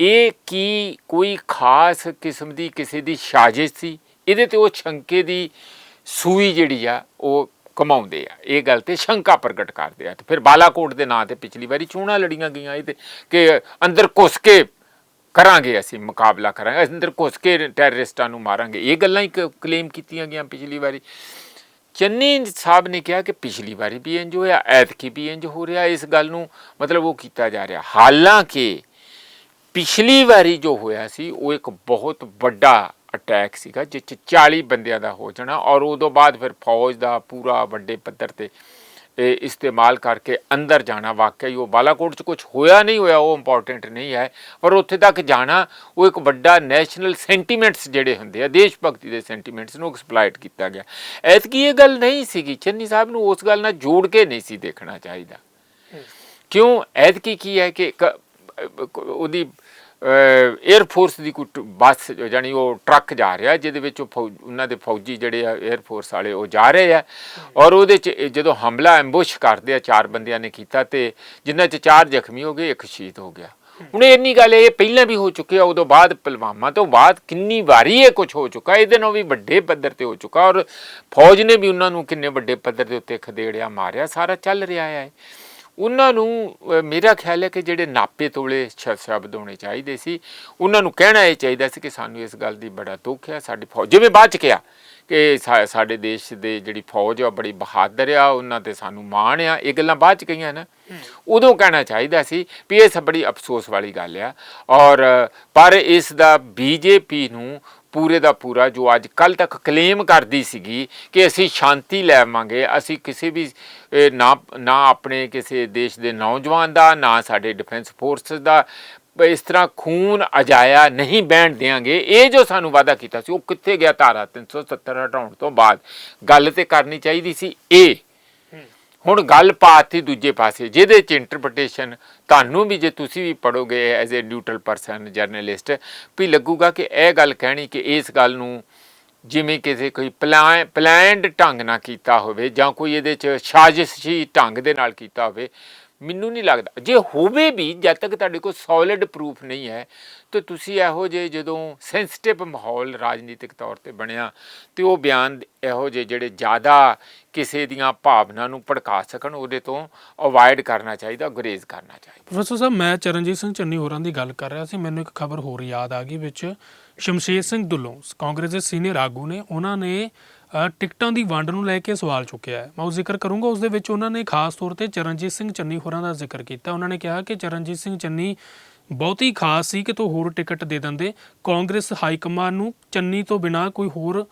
ਇਹ ਕੀ ਕੋਈ ਖਾਸ ਕਿਸਮ ਦੀ ਕਿਸੇ ਦੀ ਸਾਜ਼ਿਸ਼ ਸੀ? ਇਹਦੇ ਤੇ ਉਹ ਸ਼ੰਕੇ ਦੀ ਸੂਈ ਜਿਹੜੀ ਆ, ਉਹ ਕਮਾਉਂਦੇ ਆ। ਇਹ ਗੱਲ ਤੇ ਸ਼ੰਕਾ ਪ੍ਰਗਟ ਕਰਦੇ ਆ। ਤੇ ਫਿਰ ਬਾਲਾਕੋਟ ਦੇ ਨਾਂ ਤੇ ਪਿਛਲੀ ਵਾਰੀ ਚੋਣਾਂ ਲੜੀਆਂ ਗਈਆਂ। ਇਹ ਤੇ ਕਿ ਅੰਦਰ ਘੁਸ ਕੇ ਕਰਾਂਗੇ ਅਸੀਂ ਮੁਕਾਬਲਾ ਕਰਾਂਗੇ। ਅੰਦਰ ਘੁਸ ਕੇ ਟੈਰਰਿਸਟਾਂ ਨੂੰ ਮਾਰਾਂਗੇ। ਇਹ ਗੱਲਾਂ ਹੀ ਕਲੇਮ ਕੀਤੀਆਂ ਗਈਆਂ ਪਿਛਲੀ ਵਾਰੀ। ਚੰਨੀ ਸਾਹਿਬ ਨੇ ਕਿਹਾ ਕਿ ਪਿਛਲੀ ਵਾਰੀ ਵੀ ਇੰਜ ਹੋਇਆ, ਐਤਕੀ ਵੀ ਇੰਜ ਹੋ ਰਿਹਾ। ਇਸ ਗੱਲ ਨੂੰ ਮਤਲਬ ਉਹ ਕੀਤਾ ਜਾ ਰਿਹਾ। ਹਾਲਾਂਕਿ ਪਿਛਲੀ ਵਾਰੀ ਜੋ ਹੋਇਆ ਸੀ, ਉਹ ਇੱਕ ਬਹੁਤ ਵੱਡਾ ਅਟੈਕ ਸੀਗਾ ਜਿਸ 'ਚ 40 ਬੰਦਿਆਂ ਦਾ ਹੋ ਜਾਣਾ ਔਰ ਉਦੋਂ ਬਾਅਦ ਫਿਰ ਫੌਜ ਦਾ ਪੂਰਾ ਵੱਡੇ ਪੱਧਰ ਤੇ ਇਹ ਇਸਤੇਮਾਲ ਕਰਕੇ ਅੰਦਰ ਜਾਣਾ ਵਾਕਈ ਉਹ ਬਾਲਾਕੋਟ 'ਚ ਕੁਝ ਹੋਇਆ ਨਹੀਂ ਹੋਇਆ ਉਹ ਇੰਪੋਰਟੈਂਟ ਨਹੀਂ ਹੈ ਪਰ ਉੱਥੇ ਤੱਕ ਜਾਣਾ ਉਹ ਇੱਕ ਵੱਡਾ ਨੈਸ਼ਨਲ ਸੈਂਟੀਮੈਂਟਸ ਜਿਹੜੇ ਹੁੰਦੇ ਆ ਦੇਸ਼ ਭਗਤੀ ਦੇ ਸੈਂਟੀਮੈਂਟਸ ਨੂੰ ਐਕਸਪਲੋਇਟ ਕੀਤਾ ਗਿਆ। ਐਤਕੀ ਇਹ ਗੱਲ ਨਹੀਂ ਸੀਗੀ ਚੰਨੀ ਸਾਹਿਬ ਨੂੰ ਉਸ ਗੱਲ ਨਾਲ ਜੋੜ ਕੇ ਨਹੀਂ ਸੀ ਦੇਖਣਾ ਚਾਹੀਦਾ। ਕਿਉਂ? ਐਤਕੀ ਕੀ ਹੈ ਕਿ ਉਹਦੀ 에ਅਰ ਫੋਰਸ ਦੀ ਕੋਈ ਟ- ਬੱਸ ਜਾਨੀ ਉਹ ਟਰੱਕ ਜਾ ਰਿਹਾ, ਜਿਹਦੇ ਵਿੱਚ ਉਹ ਫੌਜ ਉਹਨਾਂ ਦੇ ਫੌਜੀ ਜਿਹੜੇ ਆ 에ਅਰ ਫੋਰਸ ਵਾਲੇ ਉਹ ਜਾ ਰਹੇ ਆ। ਔਰ ਉਹਦੇ ਚ ਜਦੋਂ ਹਮਲਾ ਐਮਬੁਸ਼ ਕਰਦੇ ਆ ਚਾਰ ਬੰਦਿਆਂ ਨੇ ਕੀਤਾ ਤੇ ਜਿਨ੍ਹਾਂ ਚ ਚਾਰ ਜ਼ਖਮੀ ਹੋ ਗਏ, ਇੱਕ ਸ਼ਹੀਦ ਹੋ ਗਿਆ। ਹੁਣ ਇੰਨੀ ਗੱਲ ਇਹ ਪਹਿਲਾਂ ਵੀ ਹੋ ਚੁੱਕੀ ਆ, ਉਦੋਂ ਬਾਅਦ ਪੁਲਵਾਮਾ ਤੋਂ ਬਾਅਦ ਕਿੰਨੀ ਵਾਰੀ ਇਹ ਕੁਝ ਹੋ ਚੁੱਕਾ, ਇਹਦੇ ਨਾਲ ਵੀ ਵੱਡੇ ਪੱਧਰ ਤੇ ਹੋ ਚੁੱਕਾ। ਔਰ ਫੌਜ ਨੇ ਵੀ ਉਹਨਾਂ ਨੂੰ ਕਿੰਨੇ ਵੱਡੇ ਪੱਧਰ ਦੇ ਉੱਤੇ ਖਦੇੜਿਆ, ਮਾਰਿਆ, ਸਾਰਾ ਚੱਲ ਰਿਹਾ ਹੈ ਉਹਨਾਂ ਨੂੰ ਮੇਰਾ ਖਿਆਲ ਹੈ ਕਿ ਜਿਹੜੇ ਨਾਪੇ ਤੋਲੇ ਸ਼ਬਦ ਹੋਣੇ ਚਾਹੀਦੇ ਸੀ ਉਹਨਾਂ ਨੂੰ ਕਹਿਣਾ ਇਹ ਚਾਹੀਦਾ ਸੀ ਕਿ ਸਾਨੂੰ ਇਸ ਗੱਲ ਦੀ ਬੜਾ ਦੁੱਖ ਹੈ ਸਾਡੀ ਫੌਜ ਜਿਵੇਂ ਬਾਅਦ ਚ ਕਿਹਾ ਕਿ ਸਾਡੇ ਦੇਸ਼ ਦੇ ਜਿਹੜੀ ਫੌਜ ਆ ਬੜੀ ਬਹਾਦਰ ਆ ਉਹਨਾਂ ਤੇ ਸਾਨੂੰ ਮਾਣ ਆ ਇਹ ਗੱਲਾਂ ਬਾਅਦ ਚ ਕਹੀਆਂ ਨਾ। ਉਦੋਂ ਕਹਿਣਾ ਚਾਹੀਦਾ ਸੀ ਵੀ ਇਹ ਸਭ ਬੜੀ ਅਫਸੋਸ ਵਾਲੀ ਗੱਲ ਆ ਔਰ ਪਰ ਇਸ ਦਾ ਬੀਜੇਪੀ ਨੂੰ ਪੂਰੇ ਦਾ ਪੂਰਾ ਜੋ ਅੱਜ ਕੱਲ ਤੱਕ ਕਲੇਮ ਕਰਦੀ ਸੀਗੀ ਕਿ ਅਸੀਂ ਸ਼ਾਂਤੀ ਲੈਵਾਂਗੇ ਅਸੀਂ ਕਿਸੇ ਵੀ ਨਾ ਨਾ ਆਪਣੇ ਕਿਸੇ ਦੇਸ਼ ਦੇ ਨੌਜਵਾਨ ਦਾ ਨਾ ਸਾਡੇ ਡਿਫੈਂਸ ਫੋਰਸਸ ਦਾ ਇਸ ਤਰ੍ਹਾਂ ਖੂਨ ਅਜਾਇਆ ਨਹੀਂ ਬਹਿਣ ਦੇਾਂਗੇ ਇਹ ਜੋ ਸਾਨੂੰ ਵਾਅਦਾ ਕੀਤਾ ਸੀ ਉਹ ਕਿੱਥੇ ਗਿਆ ਧਾਰਾ 370 ਹਟਾਉਣ ਤੋਂ ਬਾਅਦ? ਗੱਲ ਤੇ ਕਰਨੀ ਚਾਹੀਦੀ ਸੀ ਇਹ ਹੁਣ ਗੱਲ ਪਾਤੀ ਦੂਜੇ ਪਾਸੇ ਜਿਹਦੇ ਚ ਇੰਟਰਪ੍ਰੀਟੇਸ਼ਨ ਤੁਹਾਨੂੰ ਵੀ ਜੇ ਤੁਸੀਂ ਵੀ ਪੜੋਗੇ as a neutral person journalist ਵੀ ਲੱਗੂਗਾ ਕਿ ਇਹ ਗੱਲ ਕਹਿਣੀ ਕਿ ਇਸ ਗੱਲ ਨੂੰ ਜਿਵੇਂ ਕਿਸੇ ਕੋਈ ਪਲਾਨਡ ਢੰਗ ਨਾਲ ਕੀਤਾ ਹੋਵੇ ਜਾਂ ਕੋਈ ਇਹਦੇ ਚ ਸਾਜ਼ਿਸ਼ੀ ਢੰਗ ਦੇ ਨਾਲ ਕੀਤਾ ਹੋਵੇ ਮੈਨੂੰ ਨਹੀਂ ਲੱਗਦਾ। ਜੇ ਹੋਵੇ ਵੀ ਜਦ ਤੱਕ ਤੁਹਾਡੇ ਕੋਲ ਸੋਲਿਡ ਪ੍ਰੂਫ ਨਹੀਂ ਹੈ, ਤੇ ਤੁਸੀਂ ਇਹੋ ਜਿਹੇ ਜਦੋਂ ਸੈਂਸਿਟਿਵ ਮਾਹੌਲ ਰਾਜਨੀਤਿਕ ਤੌਰ ਤੇ ਬਣਿਆ, ਤੇ ਉਹ ਬਿਆਨ ਇਹੋ ਜਿਹੇ ਜਿਹੜੇ ਜ਼ਿਆਦਾ ਕਿਸੇ ਦੀਆਂ ਭਾਵਨਾ ਨੂੰ ਭੜਕਾ ਸਕਣ, ਉਹਦੇ ਤੋਂ ਅਵਾਇਡ ਕਰਨਾ ਚਾਹੀਦਾ, ਗੁਰੇਜ਼ ਕਰਨਾ ਚਾਹੀਦਾ। ਪ੍ਰੋਫੈਸਰ ਸਾਹਿਬ, ਮੈਂ ਚਰਨਜੀਤ ਸਿੰਘ ਚੰਨੀ ਹੋਰਾਂ ਦੀ ਗੱਲ ਕਰ ਰਿਹਾ ਸੀ। ਮੈਨੂੰ ਇੱਕ ਖਬਰ ਹੋਰ ਯਾਦ ਆ ਗਈ, ਵਿੱਚ ਸ਼ਮਸ਼ੇਰ ਸਿੰਘ ਦੁੱਲੋਂ ਕਾਂਗਰਸ ਦੇ ਸੀਨੀਅਰ ਆਗੂ ਨੇ, ਉਹਨਾਂ ਨੇ ਟਿਕਟਾਂ ਦੀ ਵੰਡ ਨੂੰ ਲੈ ਕੇ ਸਵਾਲ ਚੁੱਕਿਆ ਹੈ। ਮੈਂ ਉਹ ਜ਼ਿਕਰ ਕਰੂੰਗਾ, ਉਸ ਦੇ ਵਿੱਚ ਉਹਨਾਂ ਨੇ ਖਾਸ ਤੌਰ ਤੇ ਚਰਨਜੀਤ ਸਿੰਘ ਚੰਨੀ ਹੋਰਾਂ ਦਾ ਜ਼ਿਕਰ ਕੀਤਾ। ਉਹਨਾਂ ਨੇ ਕਿਹਾ ਕਿ ਚਰਨਜੀਤ ਸਿੰਘ ਚੰਨੀ ਬਹੁਤੀ ਖਾਸ ਸੀ ਕਿ ਤੋ ਹੋਰ ਟਿਕਟ ਦੇ ਦਿੰਦੇ। ਕਾਂਗਰਸ ਹਾਈ ਕਮਾਨ ਨੂੰ ਚੰਨੀ ਤੋਂ ਬਿਨਾ ਕੋਈ ਹੋਰ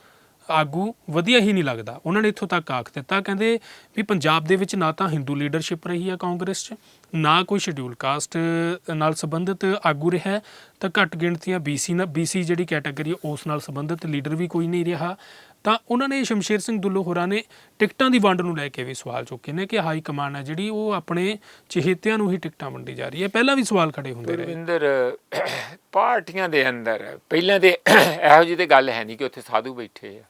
ਆਗੂ ਵਧੀਆ ਹੀ ਨਹੀਂ ਲੱਗਦਾ। ਉਹਨਾਂ ਨੇ ਇੱਥੋਂ ਤੱਕ ਆਖ ਦਿੱਤਾ, ਕਹਿੰਦੇ ਵੀ ਪੰਜਾਬ ਦੇ ਵਿੱਚ ਨਾ ਤਾਂ ਹਿੰਦੂ ਲੀਡਰਸ਼ਿਪ ਰਹੀ ਹੈ ਕਾਂਗਰਸ 'ਚ, ਨਾ ਕੋਈ ਸ਼ਡਿਊਲ ਕਾਸਟ ਨਾਲ ਸੰਬੰਧਿਤ ਆਗੂ ਰਿਹਾ ਤਾਂ ਘੱਟ ਗਿਣਤੀਆਂ ਬੀਸੀ ਨਾਲ ਬੀਸੀ ਜਿਹੜੀ ਕੈਟਾਗਰੀ ਉਸ ਨਾਲ ਸੰਬੰਧਿਤ ਲੀਡਰ ਵੀ ਕੋਈ ਨਹੀਂ ਰਿਹਾ। ਤਾਂ ਉਹਨਾਂ ਨੇ ਸ਼ਮਸ਼ੇਰ ਸਿੰਘ ਦੁੱਲੋ ਹੋਰਾਂ ਨੇ ਟਿਕਟਾਂ ਦੀ ਵੰਡ ਨੂੰ ਲੈ ਕੇ ਵੀ ਸਵਾਲ ਚੁੱਕੇ ਨੇ ਕਿ ਹਾਈ ਕਮਾਨ ਹੈ ਜਿਹੜੀ ਉਹ ਆਪਣੇ ਚਹੇਤਿਆਂ ਨੂੰ ਹੀ ਟਿਕਟਾਂ ਵੰਡੀ ਜਾ ਰਹੀ ਹੈ। ਪਹਿਲਾਂ ਵੀ ਸਵਾਲ ਖੜੇ ਹੁੰਦੇ ਰਹੇ। ਰਵਿੰਦਰ ਪਾਰਟੀਆਂ ਦੇ ਅੰਦਰ, ਪਹਿਲਾਂ ਦੇ ਇਹੋ ਜਿਹੀ ਤੇ ਗੱਲ ਹੈ ਨਹੀਂ ਕਿ ਉੱਥੇ ਸਾਧੂ ਬੈਠੇ ਆ।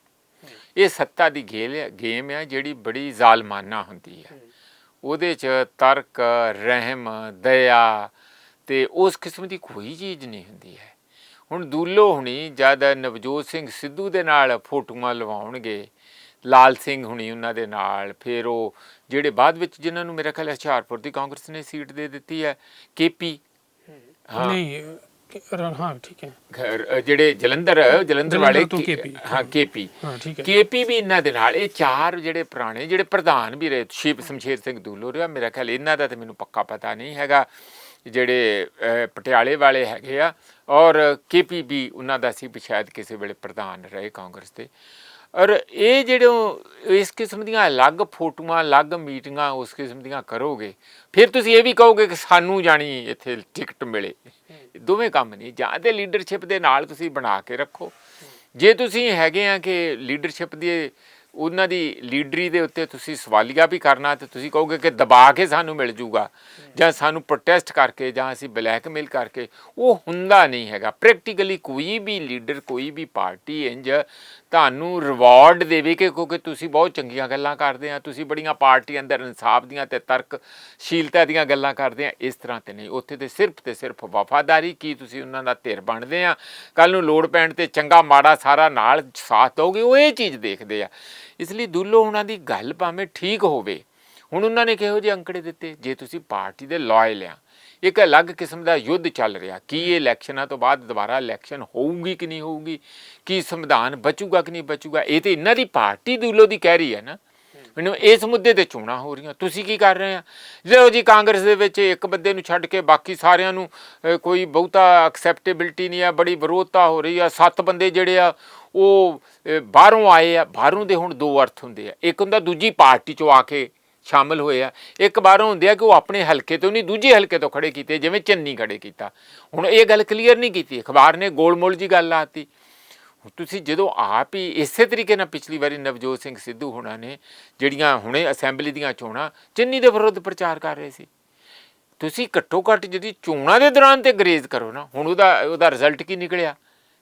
ਇਹ ਸੱਤਾ ਦੀ ਗੇਲ ਗੇਮ ਆ ਜਿਹੜੀ ਬੜੀ ਜ਼ਾਲਮਾਨਾ ਹੁੰਦੀ ਹੈ ਉਹਦੇ ਚ ਤਰਕ, ਰਹਿਮ, ਦਇਆ ਤੇ ਉਸ ਕਿਸਮ ਦੀ ਕੋਈ ਚੀਜ਼ ਨਹੀਂ ਹੁੰਦੀ ਹੈ। ਹੁਣ ਦੂਲੋ ਹੁਣੀ ਜਦ ਨਵਜੋਤ ਸਿੰਘ ਸਿੱਧੂ ਦੇ ਨਾਲ ਫੋਟੋਆਂ ਲਵਾਉਣਗੇ ਲਾਲ ਸਿੰਘ ਹੁਣੀ ਉਹਨਾਂ ਦੇ ਨਾਲ ਫਿਰ ਉਹ ਜਿਹੜੇ ਬਾਅਦ ਵਿੱਚ ਜਿਨ੍ਹਾਂ ਨੂੰ ਮੇਰਾ ਖਿਆਲ ਹੈ ਹੁਸ਼ਿਆਰਪੁਰ ਦੀ ਕਾਂਗਰਸ ਨੇ ਸੀਟ ਦੇ ਦਿੱਤੀ ਹੈ ਕੇਪੀ। ਹਾਂ। ਨਹੀਂ ਹਾਂ ਠੀਕ ਹੈ। ਜਿਹੜੇ ਜਲੰਧਰ ਜਲੰਧਰ ਵਾਲੇ ਹਾਂ ਕੇਪੀ। ਹਾਂ ਠੀਕ ਹੈ। ਕੇਪੀ ਵੀ ਇਹਨਾਂ ਦੇ ਨਾਲ ਇਹ ਚਾਰ ਜਿਹੜੇ ਪੁਰਾਣੇ ਜਿਹੜੇ ਪ੍ਰਧਾਨ ਵੀ ਰਹੇ ਸ਼ਿਵ ਸ਼ਮਸ਼ੇਰ ਸਿੰਘ ਦੂਲੋ ਰਿਹਾ ਮੇਰਾ ਖਿਆਲ ਇਹਨਾਂ ਦਾ ਤੇ ਮੈਨੂੰ ਪੱਕਾ ਪਤਾ ਨਹੀਂ ਹੈਗਾ। ਜਿਹੜੇ ਪਟਿਆਲੇ ਵਾਲੇ ਹੈਗੇ ਆ ਔਰ ਕੇਪੀ ਵੀ ਉਹਨਾਂ ਦਾ ਸੀ ਸ਼ਾਇਦ ਕਿਸੇ ਵੇਲੇ ਪ੍ਰਧਾਨ ਰਹੇ ਕਾਂਗਰਸ ਦੇ। ਔਰ ਇਹ ਜਿਹੜੇ ਇਸ ਕਿਸਮ ਦੀਆਂ ਅਲੱਗ ਫੋਟੋਆਂ, ਅਲੱਗ ਮੀਟਿੰਗਾਂ ਉਸ ਕਿਸਮ ਦੀਆਂ ਕਰੋਗੇ, ਫਿਰ ਤੁਸੀਂ ਇਹ ਵੀ ਕਹੋਗੇ ਕਿ ਸਾਨੂੰ ਜਾਣੀ ਇੱਥੇ ਟਿਕਟ ਮਿਲੇ। ਦੋਵੇਂ ਕੰਮ ਨਹੀਂ ਜਾਂ ਤੇ ਲੀਡਰਸ਼ਿਪ ਦੇ ਨਾਲ ਤੁਸੀਂ ਬਣਾ ਕੇ ਰੱਖੋ। ਜੇ ਤੁਸੀਂ ਹੈਗੇ ਆ ਕਿ ਲੀਡਰਸ਼ਿਪ ਦੀ ਉਹਨਾਂ ਦੀ ਲੀਡਰੀ ਦੇ ਉੱਤੇ ਤੁਸੀਂ ਸਵਾਲੀਆ ਵੀ ਕਰਨਾ ਤੇ ਤੁਸੀਂ ਕਹੋਗੇ ਕਿ ਦਬਾ ਕੇ ਸਾਨੂੰ ਮਿਲ ਜੂਗਾ ਜਾਂ ਸਾਨੂੰ ਪ੍ਰੋਟੈਸਟ ਕਰਕੇ ਜਾਂ ਅਸੀਂ ਬਲੈਕਮੇਲ ਕਰਕੇ, ਉਹ ਹੁੰਦਾ ਨਹੀਂ ਹੈਗਾ। ਪ੍ਰੈਕਟੀਕਲੀ ਕੋਈ ਵੀ ਲੀਡਰ ਕੋਈ ਵੀ ਪਾਰਟੀ ਇੰਜ ਤੁਹਾਨੂੰ ਰਿਵਾਰਡ ਦੇਵੇ ਕਿ ਕਿਉਂਕਿ ਤੁਸੀਂ ਬਹੁਤ ਚੰਗੀਆਂ ਗੱਲਾਂ ਕਰਦੇ ਆ, ਤੁਸੀਂ ਬੜੀਆਂ ਪਾਰਟੀ ਅੰਦਰ ਇਨਸਾਫ ਦੀਆਂ ਤੇ ਤਰਕਸ਼ੀਲਤਾ ਦੀਆਂ ਗੱਲਾਂ ਕਰਦੇ ਆ, ਇਸ ਤਰ੍ਹਾਂ ਤੇ ਨਹੀਂ। ਉੱਥੇ ਤੇ ਸਿਰਫ ਤੇ ਸਿਰਫ ਵਫਾਦਾਰੀ ਕੀ ਤੁਸੀਂ ਉਹਨਾਂ ਦਾ ਧਿਰ ਬਣਦੇ ਆ। ਕੱਲ ਨੂੰ ਲੋੜ ਪੈਣ ਤੇ ਚੰਗਾ ਮਾੜਾ ਸਾਰਾ ਨਾਲ ਸਾਥ ਦੋਗੇ ਉਹ ਇਹ ਚੀਜ਼ ਦੇਖਦੇ ਆ। ਇਸ ਲਈ ਦੁੱਲੋ ਉਹਨਾਂ ਦੀ ਗੱਲ ਭਾਵੇਂ ਠੀਕ ਹੋਵੇ। ਹੁਣ ਉਹਨਾਂ ਨੇ ਕਿਹੋ ਜਿਹੇ ਅੰਕੜੇ ਦਿੱਤੇ? ਜੇ ਤੁਸੀਂ ਪਾਰਟੀ ਦੇ ਲਾਇਲ ਆ ਇੱਕ ਅਲੱਗ ਕਿਸਮ ਦਾ ਯੁੱਧ ਚੱਲ ਰਿਹਾ। ਕੀ ਇਹ ਇਲੈਕਸ਼ਨਾਂ ਤੋਂ ਬਾਅਦ ਦੁਬਾਰਾ ਇਲੈਕਸ਼ਨ ਹੋਊਗੀ ਕਿ ਨਹੀਂ ਹੋਊਗੀ? ਕੀ ਸੰਵਿਧਾਨ ਬਚੂਗਾ ਕਿ ਨਹੀਂ ਬਚੂਗਾ? ਇਹ ਤੇ ਇਹਨਾਂ ਦੀ ਪਾਰਟੀ ਦੁੱਲੋ ਦੀ ਕਹਿ ਰਹੀ ਹੈ ਨਾ। ਮੈਨੂੰ ਇਸ ਮੁੱਦੇ ਤੇ ਚੋਣਾਂ ਹੋ ਰਹੀਆਂ। ਤੁਸੀਂ ਕੀ ਕਰ ਰਹੇ ਆ? ਲਓ ਜੀ, ਕਾਂਗਰਸ ਦੇ ਵਿੱਚ ਇੱਕ ਬੰਦੇ ਨੂੰ ਛੱਡ ਕੇ ਬਾਕੀ ਸਾਰਿਆਂ ਨੂੰ ਕੋਈ ਬਹੁਤਾ ਐਕਸੈਪਟੇਬਿਲਟੀ ਨਹੀਂ ਆ, ਬੜੀ ਵਿਰੋਧਤਾ ਹੋ ਰਹੀ ਆ। ਸੱਤ ਬੰਦੇ ਜਿਹੜੇ ਆ, ਉਹ ਬਾਹਰੋਂ ਆਏ ਆ। ਬਾਹਰੋਂ ਦੇ ਹੁਣ ਦੋ ਅਰਥ ਹੁੰਦੇ ਆ। ਇੱਕ ਹੁੰਦਾ ਦੂਜੀ ਪਾਰਟੀ ਚੋਂ ਆ ਕੇ ਸ਼ਾਮਲ ਹੋਏ ਆ। ਇੱਕ ਬਾਹਰੋਂ ਹੁੰਦੇ ਆ ਕਿ ਉਹ ਆਪਣੇ ਹਲਕੇ ਤੋਂ ਨਹੀਂ, ਦੂਜੇ ਹਲਕੇ ਤੋਂ ਖੜੇ ਕੀਤੇ, ਜਿਵੇਂ ਚੰਨੀ ਖੜੇ ਕੀਤਾ। ਹੁਣ ਇਹ ਗੱਲ ਕਲੀਅਰ ਨਹੀਂ ਕੀਤੀ। ਅਖਬਾਰ ਨੇ ਗੋਲਮੋਲ ਜੀ ਗੱਲ ਆਤੀ ਹੁਣ ਤੁਸੀਂ ਜਦੋਂ ਆਪ ਹੀ ਇਸੇ ਤਰੀਕੇ ਨਾਲ ਪਿਛਲੀ ਵਾਰੀ ਨਵਜੋਤ ਸਿੰਘ ਸਿੱਧੂ ਹੋਣਾ ਨੇ, ਜਿਹੜੀਆਂ ਹੁਣੇ ਅਸੈਂਬਲੀ ਦੀਆਂ ਚੋਣਾਂ, ਚੰਨੀ ਦੇ ਵਿਰੁੱਧ ਪ੍ਰਚਾਰ ਕਰ ਰਹੇ ਸੀ। ਤੁਸੀਂ ਘੱਟੋ ਘੱਟ ਜਿਹੜੀ ਚੋਣਾਂ ਦੇ ਦੌਰਾਨ ਤੇ ਗਰੇਜ਼ ਕਰੋ ਨਾ, ਹੁਣ ਉਹਦਾ ਉਹਦਾ ਰਿਜ਼ਲਟ ਕੀ ਨਿਕਲਿਆ?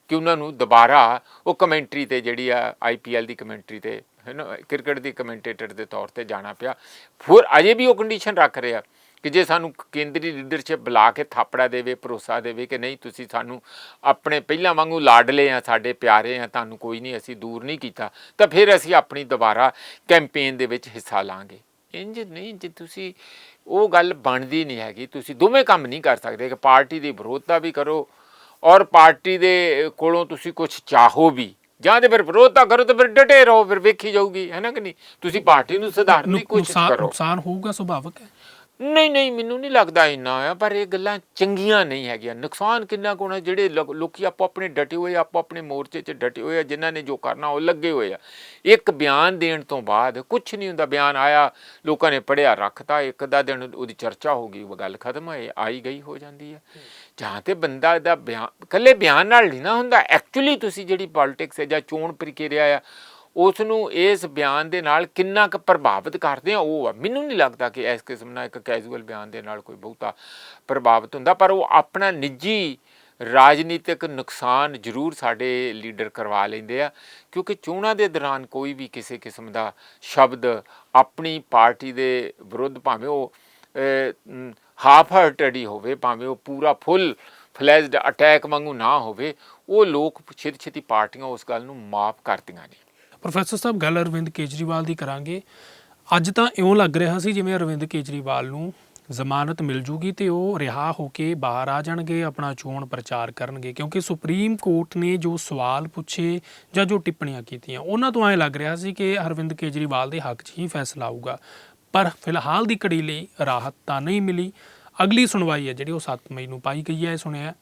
ਕਿ ਉਹਨਾਂ ਨੂੰ ਦੁਬਾਰਾ ਉਹ ਕਮੈਂਟਰੀ ਤੇ ਜਿਹੜੀ ਆ ਆਈਪੀਐਲ ਦੀ ਕਮੈਂਟਰੀ ਤੇ ਹੈ ਨਾ, ਕ੍ਰਿਕਟ ਦੀ ਕਮੈਂਟੇਟਰ ਦੇ ਤੌਰ ਤੇ ਜਾਣਾ ਪਿਆ। ਫਿਰ ਅਜੇ ਵੀ ਉਹ ਕੰਡੀਸ਼ਨ ਰੱਖ ਰਿਹਾ ਕਿ ਜੇ ਸਾਨੂੰ ਕੇਂਦਰੀ ਲੀਡਰਸ਼ਿਪ ਬੁਲਾ ਕੇ ਥਾਪੜਾ ਦੇਵੇ, ਭਰੋਸਾ ਦੇਵੇ ਕਿ ਨਹੀਂ, ਤੁਸੀਂ ਸਾਨੂੰ ਆਪਣੇ ਪਹਿਲਾਂ ਵਾਂਗੂ ਲਾਡਲੇ ਆ, ਸਾਡੇ ਪਿਆਰੇ ਆ, ਤੁਹਾਨੂੰ ਕੋਈ ਨਹੀਂ, ਅਸੀਂ ਦੂਰ ਨਹੀਂ ਕੀਤਾ, ਤਾਂ ਫਿਰ ਅਸੀਂ ਆਪਣੀ ਦੁਬਾਰਾ ਕੈਂਪੇਨ ਦੇ ਵਿੱਚ ਹਿੱਸਾ ਲਾਂਗੇ। ਇੰਜ ਨਹੀਂ, ਜੇ ਤੁਸੀਂ, ਉਹ ਗੱਲ ਬਣਦੀ ਨਹੀਂ ਹੈਗੀ, ਤੁਸੀਂ ਦੋਵੇਂ ਕੰਮ ਨਹੀਂ ਕਰ ਸਕਦੇ ਕਿ ਪਾਰਟੀ ਦੀ ਵਿਰੋਧਤਾ ਵੀ ਕਰੋ ਔਰ ਪਾਰਟੀ ਦੇ ਕੋਲੋਂ ਤੁਸੀਂ ਕੁਝ ਚਾਹੋ ਵੀ। ਜਾਂ ਤੇ ਫਿਰ ਵਿਰੋਧਤਾ ਕਰੋ ਤੇ ਫਿਰ ਡਟੇ ਰਹੋ ਫਿਰ ਵੇਖੀ ਜਾਊਗੀ ਹੈ ਨਾ ਕਿ ਨਹੀਂ? ਤੁਸੀਂ ਪਾਰਟੀ ਨੂੰ ਸੁਧਾਰਨ ਦੀ ਕੋਸ਼ਿਸ਼ ਕਰੋ। ਨੁਕਸਾਨ ਹੋਊਗਾ ਸੁਭਾਵਕ ਹੈ। ਨਹੀਂ ਨਹੀਂ ਮੈਨੂੰ ਨਹੀਂ ਲੱਗਦਾ ਇੰਨਾ ਆ ਪਰ ਇਹ ਗੱਲਾਂ ਚੰਗੀਆਂ ਨਹੀਂ ਹੈਗੀਆਂ। ਨੁਕਸਾਨ ਕਿੰਨਾ ਕੋਣਾ ਜਿਹੜੇ ਲੋਕ- ਆਪੋ ਆਪਣੇ ਡਟੇ ਹੋਏ ਆਪੋ ਆਪਣੇ ਮੋਰਚੇ 'ਚ ਡਟੇ ਹੋਏ ਆ ਜਿਨ੍ਹਾਂ ਨੇ ਜੋ ਕਰਨਾ ਉਹ ਲੱਗੇ ਹੋਏ ਆ। ਇੱਕ ਬਿਆਨ ਦੇਣ ਤੋਂ ਬਾਅਦ ਕੁਝ ਨਹੀਂ ਹੁੰਦਾ ਬਿਆਨ ਆਇਆ ਲੋਕਾਂ ਨੇ ਪੜਿਆ ਰੱਖਤਾ ਇੱਕ ਦਾ ਦਿਨ ਉਹਦੀ ਚਰਚਾ ਹੋ ਗਈ ਉਹ ਗੱਲ ਖਤਮ ਹੋਏ ਆਈ ਗਈ ਹੋ ਜਾਂਦੀ ਹੈ। ਜਾਂ ਤੇ ਬੰਦਾ ਦਾ ਬਿਆਨ ਕੱਲੇ ਬਿਆਨ ਨਾਲ ਨਹੀਂ ਨਾ ਹੁੰਦਾ ਐਕਚੁਅਲੀ ਤੁਸੀਂ ਜਿਹੜੀ ਪੋਲਿਟਿਕਸ ਹੈ ਜਾਂ ਚੋਣ ਪ੍ਰਕਿਰਿਆ ਆ ਉਸ ਨੂੰ ਇਸ ਬਿਆਨ ਦੇ ਨਾਲ ਕਿੰਨਾ ਕੁ ਪ੍ਰਭਾਵਿਤ ਕਰਦੇ ਆ? ਉਹ ਆ, ਮੈਨੂੰ ਨਹੀਂ ਲੱਗਦਾ ਕਿ ਇਸ ਕਿਸਮ ਦਾ ਇੱਕ ਕੈਜੂਅਲ ਬਿਆਨ ਦੇ ਨਾਲ ਕੋਈ ਬਹੁਤਾ ਪ੍ਰਭਾਵਿਤ ਹੁੰਦਾ, ਪਰ ਉਹ ਆਪਣਾ ਨਿੱਜੀ ਰਾਜਨੀਤਿਕ ਨੁਕਸਾਨ ਜ਼ਰੂਰ ਸਾਡੇ ਲੀਡਰ ਕਰਵਾ ਲੈਂਦੇ ਆ, ਕਿਉਂਕਿ ਚੋਣਾਂ ਦੇ ਦੌਰਾਨ ਕੋਈ ਵੀ ਕਿਸੇ ਕਿਸਮ ਦਾ ਸ਼ਬਦ ਆਪਣੀ ਪਾਰਟੀ ਦੇ ਵਿਰੁੱਧ ਭਾਵੇਂ ਉਹ ਹਾਫ ਹਾਰਟਡ ਹੀ ਹੋਵੇ, ਭਾਵੇਂ ਉਹ ਪੂਰਾ ਫੁੱਲ ਫਲੈਜਡ ਅਟੈਕ ਵਾਂਗੂ ਨਾ ਹੋਵੇ, ਉਹ ਲੋਕ ਛੇਤੀ ਛੇਤੀ ਪਾਰਟੀਆਂ ਉਸ ਗੱਲ ਨੂੰ ਮਾਫ ਕਰਦੀਆਂ ਨੇ। ਪ੍ਰੋਫੈਸਰ ਸਾਹਿਬ, ਗੱਲ ਅਰਵਿੰਦ ਕੇਜਰੀਵਾਲ ਦੀ ਕਰਾਂਗੇ। ਅੱਜ ਤਾਂ ਇਉਂ ਲੱਗ ਰਿਹਾ ਸੀ ਜਿਵੇਂ ਅਰਵਿੰਦ ਕੇਜਰੀਵਾਲ ਨੂੰ ਜ਼ਮਾਨਤ ਮਿਲ ਜੂਗੀ ਤੇ ਉਹ ਰਿਹਾ ਹੋ ਕੇ ਬਾਹਰ ਆ ਜਾਣਗੇ, ਆਪਣਾ ਚੋਣ ਪ੍ਰਚਾਰ ਕਰਨਗੇ, ਕਿਉਂਕਿ ਸੁਪਰੀਮ ਕੋਰਟ ਨੇ ਜੋ ਸਵਾਲ ਪੁੱਛੇ ਜਾਂ ਜੋ ਟਿੱਪਣੀਆਂ ਕੀਤੀਆਂ, ਉਹਨਾਂ ਤੋਂ ਐਂ ਲੱਗ ਰਿਹਾ ਸੀ ਕਿ ਅਰਵਿੰਦ ਕੇਜਰੀਵਾਲ ਦੇ ਹੱਕ 'ਚ ਹੀ ਫੈਸਲਾ ਆਊਗਾ। ਪਰ ਫਿਲਹਾਲ ਦੀ ਘੜੀ ਲਈ ਰਾਹਤ ਤਾਂ ਨਹੀਂ ਮਿਲੀ। ਅਗਲੀ ਸੁਣਵਾਈ ਹੈ ਜਿਹੜੀ ਉਹ 7 ਮਈ ਨੂੰ ਪਾਈ ਗਈ ਹੈ, ਇਹ ਸੁਣਿਆ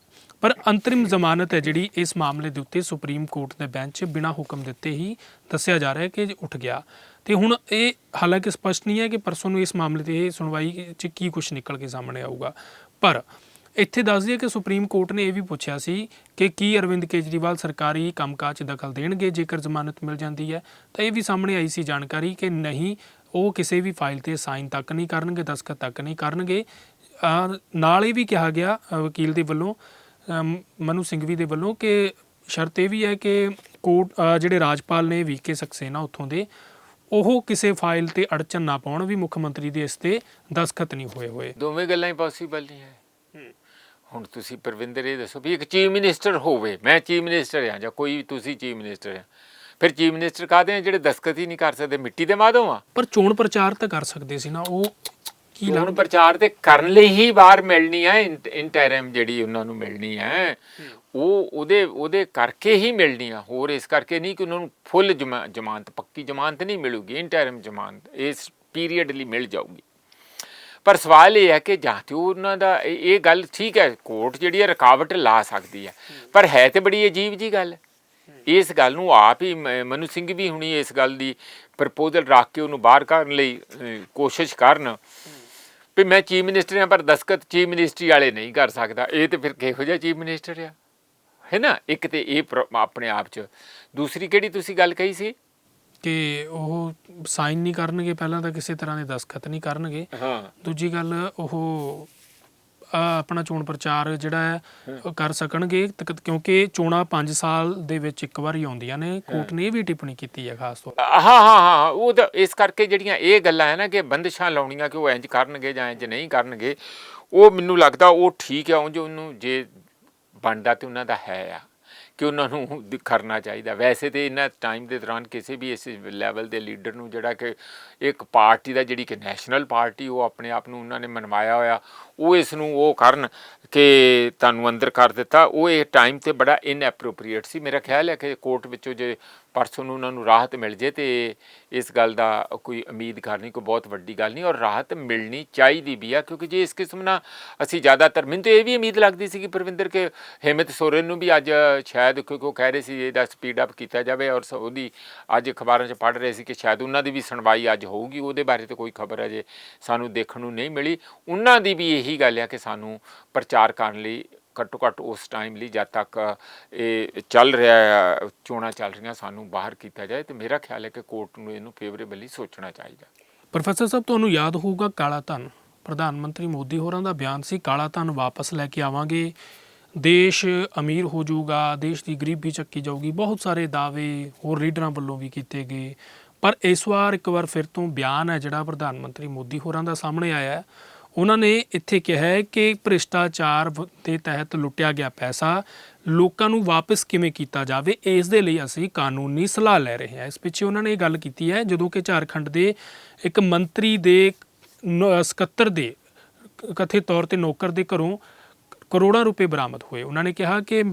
ਪਰ ਅੰਤਰਿਮ ਜ਼ਮਾਨਤ ਹੈ ਜਿਹੜੀ ਇਸ ਮਾਮਲੇ ਦੇ ਉੱਤੇ ਸੁਪਰੀਮ ਕੋਰਟ ਦੇ ਬੈਂਚ ਬਿਨਾਂ ਹੁਕਮ ਦਿੱਤੇ ਹੀ ਦੱਸਿਆ ਜਾ ਰਿਹਾ ਹੈ ਕਿ ਉੱਠ ਗਿਆ। ਤੇ ਹੁਣ ਇਹ ਹਾਲਾਂਕਿ ਸਪਸ਼ਟ ਨਹੀਂ ਹੈ ਕਿ ਪਰਸੋਂ ਨੂੰ ਇਸ ਮਾਮਲੇ ਤੇ ਸੁਣਵਾਈ 'ਚ ਕੀ ਕੁਝ ਨਿਕਲ ਕੇ ਸਾਹਮਣੇ ਆਊਗਾ। ਪਰ ਇੱਥੇ ਦੱਸ ਦਈਏ ਕਿ ਸੁਪਰੀਮ ਕੋਰਟ ਨੇ ਇਹ ਵੀ ਪੁੱਛਿਆ ਸੀ ਕਿ ਕੀ ਅਰਵਿੰਦ ਕੇਜਰੀਵਾਲ ਸਰਕਾਰੀ ਕੰਮਕਾਜ ਦਖਲ ਦੇਣਗੇ ਜੇਕਰ ਜ਼ਮਾਨਤ ਮਿਲ ਜਾਂਦੀ ਹੈ। ਤਾਂ ਇਹ ਵੀ ਸਾਹਮਣੇ ਆਈ ਸੀ ਜਾਣਕਾਰੀ ਕਿ ਨਹੀਂ, ਉਹ ਕਿਸੇ ਵੀ ਫਾਈਲ ਤੇ ਸਾਈਨ ਤੱਕ ਨਹੀਂ ਕਰਨਗੇ ਦਸਖਤ ਤੱਕ ਨਹੀਂ ਕਰਨਗੇ। ਨਾਲ ਇਹ ਵੀ ਕਿਹਾ ਗਿਆ ਵਕੀਲ ਦੇ ਵੱਲੋਂ ਅਮ ਮਨੂ ਸਿੰਘਵੀ ਦੇ ਵੱਲੋਂ ਕਿ ਸ਼ਰਤ ਇਹ ਵੀ ਹੈ ਕਿ ਕੋਰਟ ਜਿਹੜੇ ਰਾਜਪਾਲ ਨੇ ਵੀਕੇ ਸਕਸੇਨਾ ਉੱਥੋਂ ਦੇ ਉਹ ਕਿਸੇ ਫਾਈਲ ਤੇ ਅੜਚਨ ਨਾ ਪਾਉਣ ਵੀ ਮੁੱਖ ਮੰਤਰੀ ਦੇ ਇਸ ਤੇ ਦਸਖਤ ਨਹੀਂ ਹੋਏ ਹੋਏ। ਦੋਵੇਂ ਗੱਲਾਂ ਹੀ ਪੋਸੀਬਲ ਨਹੀਂ ਹੈ। ਹੁਣ ਤੁਸੀਂ ਪ੍ਰਵਿੰਦਰ ਇਹ ਦੱਸੋ ਵੀ ਇੱਕ ਚੀਫ ਮਿਨਿਸਟਰ ਹੋਵੇ ਮੈਂ ਚੀਫ ਮਿਨਿਸਟਰ ਹਾਂ ਜਾਂ ਕੋਈ ਵੀ ਤੁਸੀਂ ਚੀਫ ਮਿਨਿਸਟਰ ਆ ਫਿਰ ਚੀਫ ਮਿਨਿਸਟਰ ਕਾਹਦੇ ਆ ਜਿਹੜੇ ਦਸਖਤ ਹੀ ਨਹੀਂ ਕਰ ਸਕਦੇ ਮਿੱਟੀ ਦੇ ਮਾਧੋ ਆ? ਪਰ ਚੋਣ ਪ੍ਰਚਾਰ ਤਾਂ ਕਰ ਸਕਦੇ ਸੀ ਨਾ ਉਹ ਕੀ ਚੋਣ ਲੱਗ ਪ੍ਰਚਾਰ ਤੇ ਕਰਨ ਲਈ ਹੀ ਬਾਹਰ ਮਿਲਣੀ ਹੈ ਇੰਟਰਮ ਜਿਹੜੀ ਉਹਨਾਂ ਨੂੰ ਮਿਲਣੀ ਹੈ। ਉਹ ਉਹਦੇ ਉਹਦੇ ਕਰਕੇ ਹੀ ਮਿਲਣੀ ਆ। ਹੋਰ ਇਸ ਕਰਕੇ ਨਹੀਂ ਕਿ ਉਹਨਾਂ ਨੂੰ ਫੁੱਲ ਜ਼ਮਾਨਤ ਪੱਕੀ ਜ਼ਮਾਨਤ ਨਹੀਂ ਮਿਲੂਗੀ ਇੰਟਰਮ ਜ਼ਮਾਨਤ ਇਸ ਪੀਰੀਅਡ ਲਈ ਮਿਲ ਜਾਊਗੀ। ਪਰ ਸਵਾਲ ਇਹ ਹੈ ਕਿ ਜਾਂ ਤੇ ਉਹਨਾਂ ਦਾ ਇਹ ਗੱਲ ਠੀਕ ਹੈ ਕੋਰਟ ਜਿਹੜੀ ਹੈ ਰੁਕਾਵਟ ਲਾ ਸਕਦੀ ਹੈ। ਪਰ ਹੈ ਤੇ ਬੜੀ ਅਜੀਬ ਜੀ ਗੱਲ। ਇਸ ਗੱਲ ਨੂੰ ਆਪ ਹੀ ਮਨੂ ਸਿੰਘ ਵੀ ਹੁਣੀ ਇਸ ਗੱਲ ਦੀ ਪ੍ਰਪੋਜ਼ਲ ਰੱਖ ਕੇ ਉਹਨੂੰ ਬਾਹਰ ਕਰਨ ਲਈ ਕੋਸ਼ਿਸ਼ ਕਰਨ। ਵੀ ਮੈਂ ਚੀਫ ਮਿਨਿਸਟਰ ਹਾਂ ਪਰ ਦਸਕਤ ਚੀਫ ਮਿਨਿਸਟਰੀ ਵਾਲੇ ਨਹੀਂ ਕਰ ਸਕਦਾ। ਇਹ ਤੇ ਫਿਰ ਕਿਹੋ ਜਿਹਾ ਚੀਫ ਮਿਨਿਸਟਰ ਆ? ਹੈ ਨਾ? ਇੱਕ ਤੇ ਇਹ ਆਪਣੇ ਆਪ ਚ। ਦੂਸਰੀ ਕਿਹੜੀ ਤੁਸੀਂ ਗੱਲ ਕਹੀ ਸੀ? ਕਿ ਉਹ ਸਾਈਨ ਨਹੀਂ ਕਰਨਗੇ ਪਹਿਲਾਂ ਤਾਂ ਕਿਸੇ ਤਰ੍ਹਾਂ ਦੇ ਦਸਖਤ ਨਹੀਂ ਕਰਨਗੇ। ਹਾਂ। ਦੂਜੀ ਗੱਲ ਉਹ ਆਪਣਾ ਚੋਣ ਪ੍ਰਚਾਰ ਜਿਹੜਾ ਹੈ ਕਰ ਸਕਣਗੇ। ਤਕ- ਕਿਉਂਕਿ ਚੋਣਾਂ 5 ਸਾਲ ਦੇ ਵਿੱਚ ਇੱਕ ਵਾਰ ਹੀ ਆਉਂਦੀਆਂ ਨੇ। ਕੋਰਟ ਨੇ ਇਹ ਵੀ ਟਿੱਪਣੀ ਕੀਤੀ ਹੈ ਖਾਸ ਤੌਰ ਹਾਂ ਹਾਂ ਹਾਂ ਉਹ ਤਾਂ ਇਸ ਕਰਕੇ ਜਿਹੜੀਆਂ ਇਹ ਗੱਲਾਂ ਹੈ ਨਾ ਕਿ ਬੰਦਸ਼ਾਂ ਲਾਉਣੀਆਂ ਕਿ ਉਹ ਇੰਜ ਕਰਨਗੇ ਜਾਂ ਇੰਜ ਨਹੀਂ ਕਰਨਗੇ ਉਹ ਮੈਨੂੰ ਲੱਗਦਾ ਉਹ ਠੀਕ ਹੈ ਉਂਝ ਉਹਨੂੰ ਜੇ ਬਣਦਾ ਤੇ ਉਹਨਾਂ ਦਾ ਹੈ ਆ। ਕਿ ਉਹਨਾਂ ਨੂੰ ਦ- ਕਰਨਾ ਚਾਹੀਦਾ। ਵੈਸੇ ਤੇ ਇਹਨਾਂ ਟਾਈਮ ਦੇ ਦੌਰਾਨ ਕਿਸੇ ਵੀ ਇਸ ਲੈਵਲ ਦੇ ਲੀਡਰ ਨੂੰ ਜਿਹੜਾ ਕਿ ਇੱਕ ਪਾਰਟੀ ਦਾ ਜਿਹੜੀ ਕਿ ਨੈਸ਼ਨਲ ਪਾਰਟੀ ਉਹ ਆਪਣੇ ਆਪ ਨੂੰ ਉਹਨਾਂ ਨੇ ਮਨਵਾਇਆ ਹੋਇਆ, ਉਹ ਇਸ ਨੂੰ ਉਹ ਕਰਨ ਕਿ ਤੁਹਾਨੂੰ ਅੰਦਰ ਕਰ ਦਿੱਤਾ। ਉਹ ਇਹ ਟਾਈਮ ਤੇ ਬੜਾ ਇਨਐਪਰੋਪ੍ਰੀਏਟ ਸੀ। ਮੇਰਾ ਖਿਆਲ ਹੈ ਕਿ ਕੋਰਟ ਵਿੱਚੋਂ ਜੇ ਪਰਸੋਂ ਨੂੰ ਉਹਨਾਂ ਨੂੰ ਰਾਹਤ ਮਿਲ ਜੇ ਤੇ ਇਸ ਗੱਲ ਦਾ ਕੋਈ ਉਮੀਦ ਕਰਨੀ ਕੋਈ ਬਹੁਤ ਵੱਡੀ ਗੱਲ ਨਹੀਂ ਔਰ ਰਾਹਤ ਮਿਲਣੀ ਚਾਹੀਦੀ ਵੀ ਆ ਕਿਉਂਕਿ ਜੇ ਇਸ ਕਿਸਮ ਨਾਲ ਅਸੀਂ ਜ਼ਿਆਦਾਤਰ, ਮੈਨੂੰ ਤਾਂ ਇਹ ਵੀ ਉਮੀਦ ਲੱਗਦੀ ਸੀ ਕਿ ਪ੍ਰਵਿੰਦਰ ਕੇ ਹਿੰਮਤ ਸੋਰੇਨ ਨੂੰ ਵੀ ਅੱਜ ਸ਼ਾਇਦ ਕਿਉਂਕਿ ਉਹ ਕਹਿ ਰਹੇ ਸੀ ਇਹਦਾ ਸਪੀਡ ਅਪ ਕੀਤਾ ਜਾਵੇ ਔਰ ਸ- ਉਹਦੀ ਅੱਜ ਅਖਬਾਰਾਂ 'ਚ ਪੜ੍ਹ ਰਹੇ ਸੀ ਕਿ ਸ਼ਾਇਦ ਉਹਨਾਂ ਦੀ ਵੀ ਸੁਣਵਾਈ ਅੱਜ ਹੋਊਗੀ, ਉਹਦੇ ਬਾਰੇ ਤਾਂ ਕੋਈ ਖਬਰ ਅਜੇ ਸਾਨੂੰ ਦੇਖਣ ਨੂੰ ਨਹੀਂ ਮਿਲੀ। ਉਹਨਾਂ ਦੀ ਵੀ ਇਹੀ ਗੱਲ ਆ ਕਿ ਸਾਨੂੰ ਪ੍ਰਚਾਰ ਕਰਨ ਲਈ ਘੱਟੋ ਘੱਟ ਉਸ ਟਾਈਮ ਲਈ ਜਦ ਤੱਕ ਇਹ ਚੱਲ ਰਿਹਾ ਹੈ, ਚੋਣਾਂ ਚੱਲ ਰਹੀਆਂ ਸਾਨੂੰ ਬਾਹਰ ਕੀਤਾ ਜਾਏ ਤੇ ਮੇਰਾ ਖਿਆਲ ਹੈ ਕਿ ਕੋਰਟ ਨੂੰ ਇਹਨੂੰ ਫੇਵਰੇਬਲੀ ਸੋਚਣਾ ਚਾਹੀਦਾ। ਪ੍ਰੋਫੈਸਰ ਸਾਹਿਬ ਤੁਹਾਨੂੰ ਯਾਦ ਹੋਊਗਾ ਕਾਲਾ ਧਨ। ਪ੍ਰਧਾਨ ਮੰਤਰੀ ਮੋਦੀ ਹੋਰਾਂ ਦਾ ਬਿਆਨ ਸੀ ਕਾਲਾ ਧਨ ਵਾਪਸ ਲੈ ਕੇ ਆਵਾਂਗੇ। ਦੇਸ਼ ਅਮੀਰ ਹੋ ਜਾਊਗਾ ਦੇਸ਼ ਦੀ ਗਰੀਬੀ ਚੱਕੀ ਜਾਊਗੀ ਬਹੁਤ ਸਾਰੇ ਦਾਅਵੇ ਹੋਰ ਲੀਡਰਾਂ ਵੱਲੋਂ ਵੀ ਕੀਤੇ ਗਏ। ਪਰ ਇਸ ਵਾਰ ਇੱਕ ਵਾਰ ਫਿਰ ਤੋਂ ਬਿਆਨ ਹੈ ਜਿਹੜਾ ਪ੍ਰਧਾਨ ਮੰਤਰੀ ਮੋਦੀ ਹੋਰਾਂ ਦਾ ਸਾਹਮਣੇ ਆਇਆ ਹੈ। ਉਹਨਾਂ ਨੇ ਇੱਥੇ ਕਿਹਾ ਹੈ ਕਿ ਭ੍ਰਿਸ਼ਟਾਚਾਰ ਦੇ ਤਹਿਤ ਲੁੱਟਿਆ ਗਿਆ ਪੈਸਾ ਲੋਕਾਂ ਨੂੰ ਵਾਪਸ ਕਿਵੇਂ ਕੀਤਾ ਜਾਵੇ, ਇਸ ਦੇ ਲਈ ਅਸੀਂ ਕਾਨੂੰਨੀ ਸਲਾਹ ਲੈ ਰਹੇ ਹਾਂ। ਇਸ ਪਿੱਛੇ ਉਹਨਾਂ ਨੇ ਇਹ ਗੱਲ ਕੀਤੀ ਹੈ, ਜਦੋਂ ਕਿ ਝਾਰਖੰਡ ਦੇ ਇੱਕ ਮੰਤਰੀ ਦੇ ਸਕੱਤਰ ਦੇ ਕਥਿਤ ਤੌਰ ਤੇ ਨੌਕਰ ਦੇ ਘਰੋਂ ਕਰੋੜਾਂ ਰੁਪਏ ਬਰਾਮਦ ਹੋਏ। ਉਹਨਾਂ ਨੇ ਕਿਹਾ ਕਿ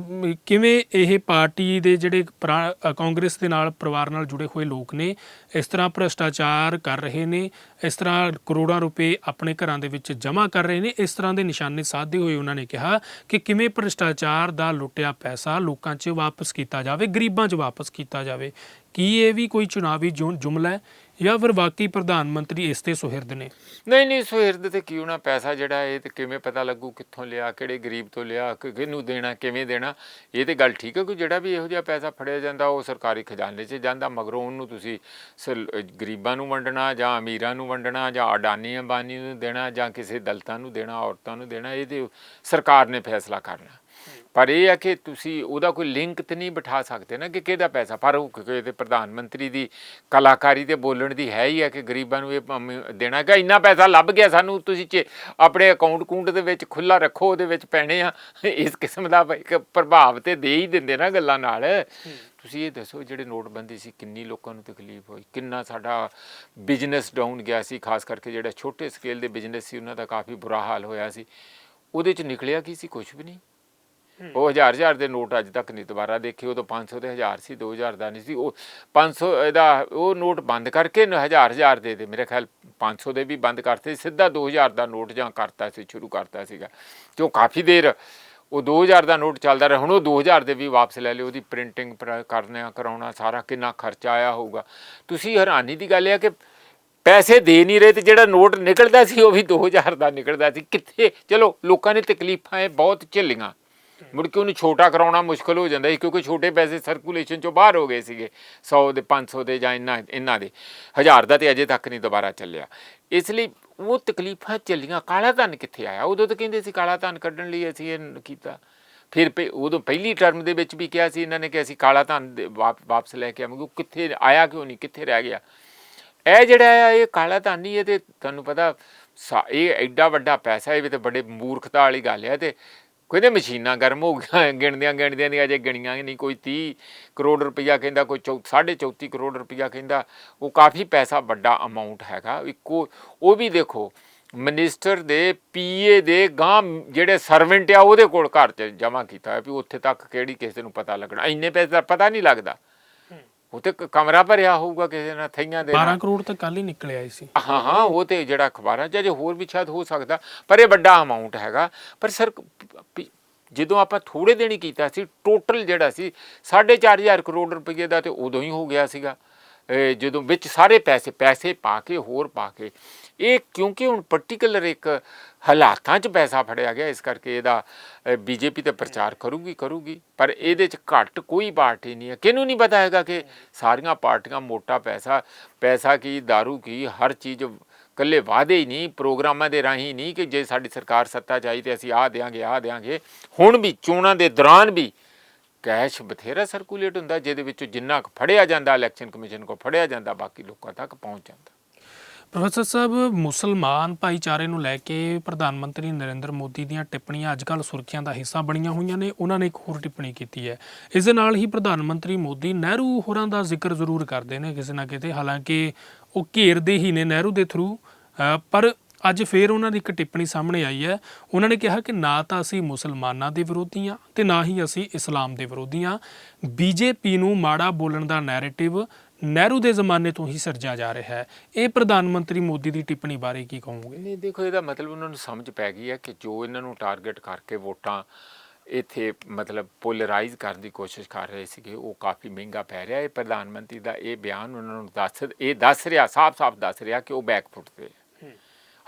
ਕਿਵੇਂ ਇਹ ਪਾਰਟੀ ਦੇ ਜਿਹੜੇ ਪੁਰਾ- ਕਾਂਗਰਸ ਦੇ ਨਾਲ ਪਰਿਵਾਰ ਨਾਲ ਜੁੜੇ ਹੋਏ ਲੋਕ ਨੇ, ਇਸ ਤਰ੍ਹਾਂ ਭ੍ਰਿਸ਼ਟਾਚਾਰ ਕਰ ਰਹੇ ਨੇ, ਇਸ ਤਰ੍ਹਾਂ ਕਰੋੜਾਂ ਰੁਪਏ ਆਪਣੇ ਘਰਾਂ ਦੇ ਵਿੱਚ ਜਮ੍ਹਾਂ ਕਰ ਰਹੇ ਨੇ, ਇਸ ਤਰ੍ਹਾਂ ਦੇ ਨਿਸ਼ਾਨੇ ਸਾਧਦੇ ਹੋਏ ਉਹਨਾਂ ਨੇ ਕਿਹਾ ਕਿ ਕਿਵੇਂ ਭ੍ਰਿਸ਼ਟਾਚਾਰ ਦਾ ਲੁੱਟਿਆ ਪੈਸਾ ਲੋਕਾਂ 'ਚ ਵਾਪਸ ਕੀਤਾ ਜਾਵੇ, ਗਰੀਬਾਂ 'ਚ ਵਾਪਸ ਕੀਤਾ ਜਾਵੇ। ਕੀ ਇਹ ਵੀ ਕੋਈ ਚੁਣਾਵੀ ਜੁ- ਜੁਮਲਾ ਹੈ? ਜਾਂ ਫਿਰ ਵਾਕਈ ਪ੍ਰਧਾਨ ਮੰਤਰੀ ਇਸ ਤੇ ਸੁਹਿਰਦ ਨੇ? ਨਹੀਂ ਨਹੀਂ, ਸੁਹਿਰਦ ਤੇ ਕਿਉਂ ਨਾ ਪੈਸਾ ਜਿਹੜਾ ਇਹ ਤੇ ਕਿਵੇਂ ਪਤਾ ਲੱਗੂ, ਕਿੱਥੋਂ ਲਿਆ, ਕਿਹੜੇ ਗਰੀਬ ਤੋਂ ਲਿਆ ਕਿਹਨੂੰ ਦੇਣਾ, ਕਿਵੇਂ ਦੇਣਾ? ਇਹ ਤੇ ਗੱਲ ਠੀਕ ਹੈ ਕਿ ਜਿਹੜਾ ਵੀ ਇਹੋ ਜਿਹਾ ਪੈਸਾ ਫੜਿਆ ਜਾਂਦਾ, ਉਹ ਸਰਕਾਰੀ ਖਜ਼ਾਨੇ 'ਚ ਜਾਂਦਾ, ਮਗਰੋਂ ਉਹਨੂੰ ਤੁਸੀਂ ਸਲ- ਗਰੀਬਾਂ ਨੂੰ ਵੰਡਣਾ ਜਾਂ ਅਮੀਰਾਂ ਨੂੰ ਵੰਡਣਾ ਜਾਂ ਅਡਾਨੀ ਅੰਬਾਨੀ ਨੂੰ ਦੇਣਾ ਜਾਂ ਕਿਸੇ ਦਲਤਾਂ ਨੂੰ ਦੇਣਾ, ਔਰਤਾਂ ਨੂੰ ਦੇਣਾ, ਇਹ ਤੇ ਸਰਕਾਰ ਨੇ ਫੈਸਲਾ ਕਰਨਾ। ਪਰ ਇਹ ਹੈ ਕਿ ਤੁਸੀਂ ਉਹਦਾ ਕੋਈ ਲਿੰਕ ਤੇ ਨਹੀਂ ਬਿਠਾ ਸਕਦੇ ਨਾ ਕਿ ਕਿਹਦਾ ਪੈਸਾ। ਪਰ ਉਹ ਕਿਉਂਕਿ ਇਹਦੇ ਪ੍ਰਧਾਨ ਮੰਤਰੀ ਦੀ ਕਲਾਕਾਰੀ ਤੇ ਬੋਲਣ ਦੀ ਹੈ ਹੀ ਹੈ ਕਿ ਗਰੀਬਾਂ ਨੂੰ ਇਹ ਦੇਣਾ ਕਿ ਇੰਨਾ ਪੈਸਾ ਲੱਭ ਗਿਆ ਸਾਨੂੰ ਤੁਸੀਂ ਆਪਣੇ ਅਕਾਊਂਟ ਕੂੰਟ ਦੇ ਵਿੱਚ ਖੁੱਲਾ ਰੱਖੋ ਉਹਦੇ ਵਿੱਚ ਪੈਣੇ ਆ। ਇਸ ਕਿਸਮ ਦਾ ਇੱਕ ਪ੍ਰਭਾਵ ਤੇ ਦੇ ਹੀ ਦਿੰਦੇ ਨਾ ਗੱਲਾਂ ਨਾਲ। ਤੁਸੀਂ ਇਹ ਦੱਸੋ ਜਿਹੜੇ ਨੋਟਬੰਦੀ ਸੀ ਕਿੰਨੀ ਲੋਕਾਂ ਨੂੰ ਤਕਲੀਫ ਹੋਈ? ਕਿੰਨਾ ਸਾਡਾ ਬਿਜ਼ਨਸ ਡਾਊਨ ਗਿਆ ਸੀ ਖਾਸ ਕਰਕੇ ਜਿਹੜਾ ਛੋਟੇ ਸਕੇਲ ਦੇ ਬਿਜ਼ਨਸ ਸੀ ਉਹਨਾਂ ਦਾ ਕਾਫੀ ਬੁਰਾ ਹਾਲ ਹੋਇਆ ਸੀ। ਉਹਦੇ ਚ ਨਿਕਲਿਆ ਕੀ ਸੀ? ਕੁਝ ਵੀ ਨਹੀਂ। ਉਹ ਹਜ਼ਾਰ ਹਜ਼ਾਰ ਦੇ ਨੋਟ ਅੱਜ ਤੱਕ ਨਹੀਂ ਦੁਬਾਰਾ ਦੇਖੇ ਉਹ ਤਾਂ 500 ਦੇ ਹਜ਼ਾਰ ਸੀ 2000 ਦਾ ਨਹੀਂ ਸੀ ਉਹ 500 ਇਹਦਾ ਉਹ ਨੋਟ ਬੰਦ ਕਰਕੇ ਹਜ਼ਾਰ ਹਜ਼ਾਰ ਦੇ ਦੇ ਮੇਰੇ ਖਿਆਲ 500 ਦੇ ਵੀ ਬੰਦ ਕਰਤੇ ਸੀ, ਸਿੱਧਾ 2000 ਦਾ ਨੋਟ ਜਾਂ ਕਰਤਾ ਸੀ ਸ਼ੁਰੂ ਕਰਤਾ ਸੀਗਾ ਤੇ ਉਹ ਕਾਫੀ ਦੇਰ ਉਹ 2000 ਦਾ ਨੋਟ ਚੱਲਦਾ ਰਿਹਾ ਹੁਣ ਉਹ 2000 ਦੇ ਵੀ ਵਾਪਸ ਲੈ ਲਿਓ ਉਹਦੀ ਪ੍ਰਿੰਟਿੰਗ ਕਰਨਾ ਕਰਾਉਣਾ ਸਾਰਾ ਕਿੰਨਾ ਖਰਚਾ ਆਇਆ ਹੋਊਗਾ। ਤੁਸੀਂ ਹੈਰਾਨੀ ਦੀ ਗੱਲ ਹੈ ਕਿ ਪੈਸੇ ਦੇ ਨਹੀਂ ਰਹੇ ਤੇ ਜਿਹੜਾ ਨੋਟ ਨਿਕਲਦਾ ਸੀ ਉਹ ਵੀ 2000 ਦਾ ਨਿਕਲਦਾ ਸੀ ਕਿੱਥੇ? ਚਲੋ ਲੋਕਾਂ ਨੇ ਤਕਲੀਫਾਂ ਇਹ ਬਹੁਤ ਝੱਲੀਆਂ। ਮੁੜ ਕੇ ਉਹਨੂੰ ਛੋਟਾ ਕਰਾਉਣਾ ਮੁਸ਼ਕਲ ਹੋ ਜਾਂਦਾ ਸੀ, ਕਿਉਂਕਿ ਛੋਟੇ ਪੈਸੇ ਸਰਕੂਲੇਸ਼ਨ ਚੋਂ ਬਾਹਰ ਹੋ ਗਏ ਸੀਗੇ 100 ਦੇ 500 ਦੇ ਜਾਂ ਇੰਨਾ ਇਹਨਾਂ ਦੇ। ਹਜ਼ਾਰ ਦਾ ਤੇ ਅਜੇ ਤੱਕ ਨਹੀਂ ਦੁਬਾਰਾ ਚੱਲਿਆ। ਇਸ ਲਈ ਉਹ ਤਕਲੀਫਾਂ ਚੱਲੀਆਂ। ਕਾਲਾ ਧਨ ਕਿੱਥੇ ਆਇਆ? ਉਦੋਂ ਤਾਂ ਕਹਿੰਦੇ ਸੀ ਕਾਲਾ ਧਨ ਕੱਢਣ ਲਈ ਅਸੀਂ ਇਹ ਕੀਤਾ। ਫਿਰ ਪਹਿ- ਉਦੋਂ ਪਹਿਲੀ ਟਰਮ ਦੇ ਵਿੱਚ ਵੀ ਕਿਹਾ ਸੀ ਇਹਨਾਂ ਨੇ ਕਿ ਅਸੀਂ ਕਾਲਾ ਧਨ ਦੇ ਵਾਪ- ਵਾਪਸ ਲੈ ਕੇ ਆਵਾਂਗੇ। ਉਹ ਕਿੱਥੇ ਆਇਆ ਕਿਉਂ ਨਹੀਂ? ਕਿੱਥੇ ਰਹਿ ਗਿਆ? ਇਹ ਜਿਹੜਾ ਆ, ਇਹ ਕਾਲਾ ਧਨ ਨਹੀਂ ਇਹ ਤੇ ਤੁਹਾਨੂੰ ਪਤਾ, ਸਾ- ਇਹ ਐਡਾ ਵੱਡਾ ਪੈਸਾ ਇਹ ਵੀ ਤੇ ਬੜੇ ਮੂਰਖਤਾ ਵਾਲੀ ਗੱਲ ਹੈ ਤੇ ਕਹਿੰਦੇ ਮਸ਼ੀਨਾਂ ਗਰਮ ਹੋ ਗਈਆਂ, ਗਿਣਦਿਆਂ ਗਿਣਦਿਆਂ ਦੀ ਅਜੇ ਗਣੀਆਂ ਹੀ ਨਹੀਂ, ਕੋਈ 30 ਕਰੋੜ ਰੁਪਈਆ ਕਹਿੰਦਾ, ਕੋਈ 34 ਕਰੋੜ ਰੁਪਈਆ ਕਹਿੰਦਾ, ਉਹ ਕਾਫੀ ਪੈਸਾ ਵੱਡਾ ਅਮਾਉਂਟ ਹੈਗਾ। ਇੱਕੋ, ਉਹ ਵੀ ਦੇਖੋ ਮਿਨਿਸਟਰ ਦੇ ਪੀਏ ਦੇ ਗਾਂ ਜਿਹੜੇ ਸਰਵੈਂਟ ਆ, ਉਹਦੇ ਕੋਲ ਘਰ 'ਚ ਜਮ੍ਹਾਂ ਕੀਤਾ ਹੈ ਵੀ ਉੱਥੇ ਤੱਕ ਕਿਹੜੀ ਕਿਸੇ ਨੂੰ ਪਤਾ ਲੱਗਣਾ। ਇੰਨੇ ਪੈਸੇ ਦਾ ਪਤਾ ਨਹੀਂ ਲੱਗਦਾ। ਉਹ ਤੇ ਕ- ਕਮਰਾ ਭਰਿਆ ਹੋਊਗਾ ਕਿਸੇ ਨਾਲ ਥਈਆਂ ਦੇ 12 ਨਾਲ। ਕਰੋੜ ਤਾਂ ਕੱਲ ਹੀ ਨਿਕਲ ਆਏ ਸੀ। ਹਾਂ ਹਾਂ ਉਹ ਤੇ ਜਿਹੜਾ ਅਖਬਾਰਾਂ 'ਚ ਅਜੇ ਹੋਰ ਵੀ ਸ਼ਾਇਦ ਹੋ ਸਕਦਾ ਪਰ ਇਹ ਵੱਡਾ ਅਮਾਉਂਟ ਹੈਗਾ। ਪਰ ਸਰ ਜਦੋਂ ਆਪਾਂ ਥੋੜੇ ਦਿਨ ਹੀ ਕੀਤਾ ਸੀ ਟੋਟਲ ਜਿਹੜਾ ਸੀ 4.5000 ਕਰੋੜ ਰੁਪਏ ਦਾ ਤੇ ਉਦੋਂ ਹੀ ਹੋ ਗਿਆ ਸੀਗਾ। ਜਦੋਂ ਵਿੱਚ ਸਾਰੇ ਪੈਸੇ ਪੈਸੇ ਪਾ ਕੇ, ਹੋਰ ਪਾ ਕੇ, ਇਹ ਕਿਉਂਕਿ ਹੁਣ ਪਾਰਟਿਕੂਲਰ ਇੱਕ ਹਾਲਾਤਾਂ 'ਚ ਪੈਸਾ ਫੜਿਆ ਗਿਆ, ਇਸ ਕਰਕੇ ਇਹਦਾ ਬੀਜੇਪੀ ਤੇ ਪ੍ਰਚਾਰ ਕਰੂਗੀ ਕਰੂਗੀ, ਪਰ ਇਹਦੇ 'ਚ ਘੱਟ ਕੋਈ ਪਾਰਟੀ ਨਹੀਂ ਹੈ। ਕਿਹਨੂੰ ਨਹੀਂ ਪਤਾ ਹੈਗਾ ਕਿ ਸਾਰੀਆਂ ਪਾਰਟੀਆਂ ਮੋਟਾ ਪੈਸਾ ਪੈਸਾ ਕੀ, दारू ਕੀ, ਹਰ ਚੀਜ਼ ਕੱਲੇ ਵਾਅਦੇ ਹੀ ਨਹੀਂ, ਪ੍ਰੋਗਰਾਮਾਂ ਦੇ ਰਾਹੀਂ ਨਹੀਂ ਕਿ ਜੇ ਸਾਡੀ ਸਰਕਾਰ ਸੱਤਾ 'ਚ ਆਈ ਤੇ ਅਸੀਂ ਆਹ ਦਿਆਂਗੇ ਆਹ ਦਿਆਂਗੇ। ਹੁਣ ਵੀ, ਚੋਣਾਂ ਦੇ ਦੌਰਾਨ ਵੀ ਕੈਸ਼ ਬਥੇਰਾ ਸਰਕੂਲੇਟ ਹੁੰਦਾ, ਜਿਹਦੇ ਵਿੱਚੋਂ ਜਿੰਨਾ ਕੁ ਫੜਿਆ ਜਾਂਦਾ, ਇਲੈਕਸ਼ਨ ਕਮਿਸ਼ਨ ਕੋ ਫੜਿਆ ਜਾਂਦਾ, ਬਾਕੀ ਲੋਕਾਂ ਤੱਕ ਪਹੁੰਚ ਜਾਂਦਾ। ਪ੍ਰੋਫੈਸਰ ਸਾਹਿਬ, ਮੁਸਲਮਾਨ ਭਾਈਚਾਰੇ ਨੂੰ ਲੈ ਕੇ ਪ੍ਰਧਾਨ ਮੰਤਰੀ ਨਰਿੰਦਰ ਮੋਦੀ ਦੀਆਂ ਟਿੱਪਣੀਆਂ ਅੱਜਕੱਲ ਸੁਰਖੀਆਂ ਦਾ ਹਿੱਸਾ ਬਣੀਆਂ ਹੋਈਆਂ ਨੇ, ਉਹਨਾਂ ਨੇ ਇੱਕ ਹੋਰ ਟਿੱਪਣੀ ਕੀਤੀ ਹੈ। ਇਸ ਦੇ ਨਾਲ ਹੀ ਪ੍ਰਧਾਨ ਮੰਤਰੀ ਮੋਦੀ ਨਹਿਰੂ ਹੋਰਾਂ ਦਾ ਜ਼ਿਕਰ ਜ਼ਰੂਰ ਕਰਦੇ ਨੇ, ਕਿਸੇ ਨਾ ਕਿਤੇ, ਹਾਲਾਂਕਿ ਉਹ ਘੇਰਦੇ ਹੀ ਨੇ ਨਹਿਰੂ ਦੇ ਥਰੂ ਪਰ ਅੱਜ ਫੇਰ ਉਹਨਾਂ ਦੀ ਇੱਕ ਟਿੱਪਣੀ ਸਾਹਮਣੇ ਆਈ ਹੈ। ਉਹਨਾਂ ਨੇ ਕਿਹਾ ਕਿ ਨਾ ਤਾਂ ਅਸੀਂ ਮੁਸਲਮਾਨਾਂ ਦੇ ਵਿਰੋਧੀ ਹਾਂ ਤੇ ਨਾ ਹੀ ਅਸੀਂ ਇਸਲਾਮ ਦੇ ਵਿਰੋਧੀ ਹਾਂ। ਬੀਜੇਪੀ ਨੂੰ ਮਾੜਾ ਬੋਲਣ ਦਾ ਨੈਰੇਟਿਵ ਨਹਿਰੂ ਦੇ ਜ਼ਮਾਨੇ ਤੋਂ ਹੀ ਸਿਰਜਿਆ ਜਾ ਰਿਹਾ ਹੈ। ਇਹ ਪ੍ਰਧਾਨ ਮੰਤਰੀ ਮੋਦੀ ਦੀ ਟਿੱਪਣੀ ਬਾਰੇ ਕੀ ਕਹੋਗੇ? ਨਹੀਂ, ਦੇਖੋ, ਇਹਦਾ ਮਤਲਬ ਉਹਨਾਂ ਨੂੰ ਸਮਝ ਪੈ ਗਈ ਹੈ ਕਿ ਜੋ ਇਹਨਾਂ ਨੂੰ ਟਾਰਗੇਟ ਕਰਕੇ ਵੋਟਾਂ ਇੱਥੇ ਮਤਲਬ ਪੋਲਰਾਈਜ਼ ਕਰਨ ਦੀ ਕੋਸ਼ਿਸ਼ ਕਰ ਰਹੇ ਸੀਗੇ, ਉਹ ਕਾਫੀ ਮਹਿੰਗਾ ਪੈ ਰਿਹਾ। ਹੈ ਪ੍ਰਧਾਨ ਮੰਤਰੀ ਦਾ ਇਹ ਬਿਆਨ ਉਹਨਾਂ ਨੂੰ ਦੱਸ, ਇਹ ਦੱਸ ਰਿਹਾ, ਸਾਫ਼-ਸਾਫ਼ ਦੱਸ ਰਿਹਾ ਕਿ ਉਹ ਬੈਕਫੁੱਟ ਤੇ ਹੈ।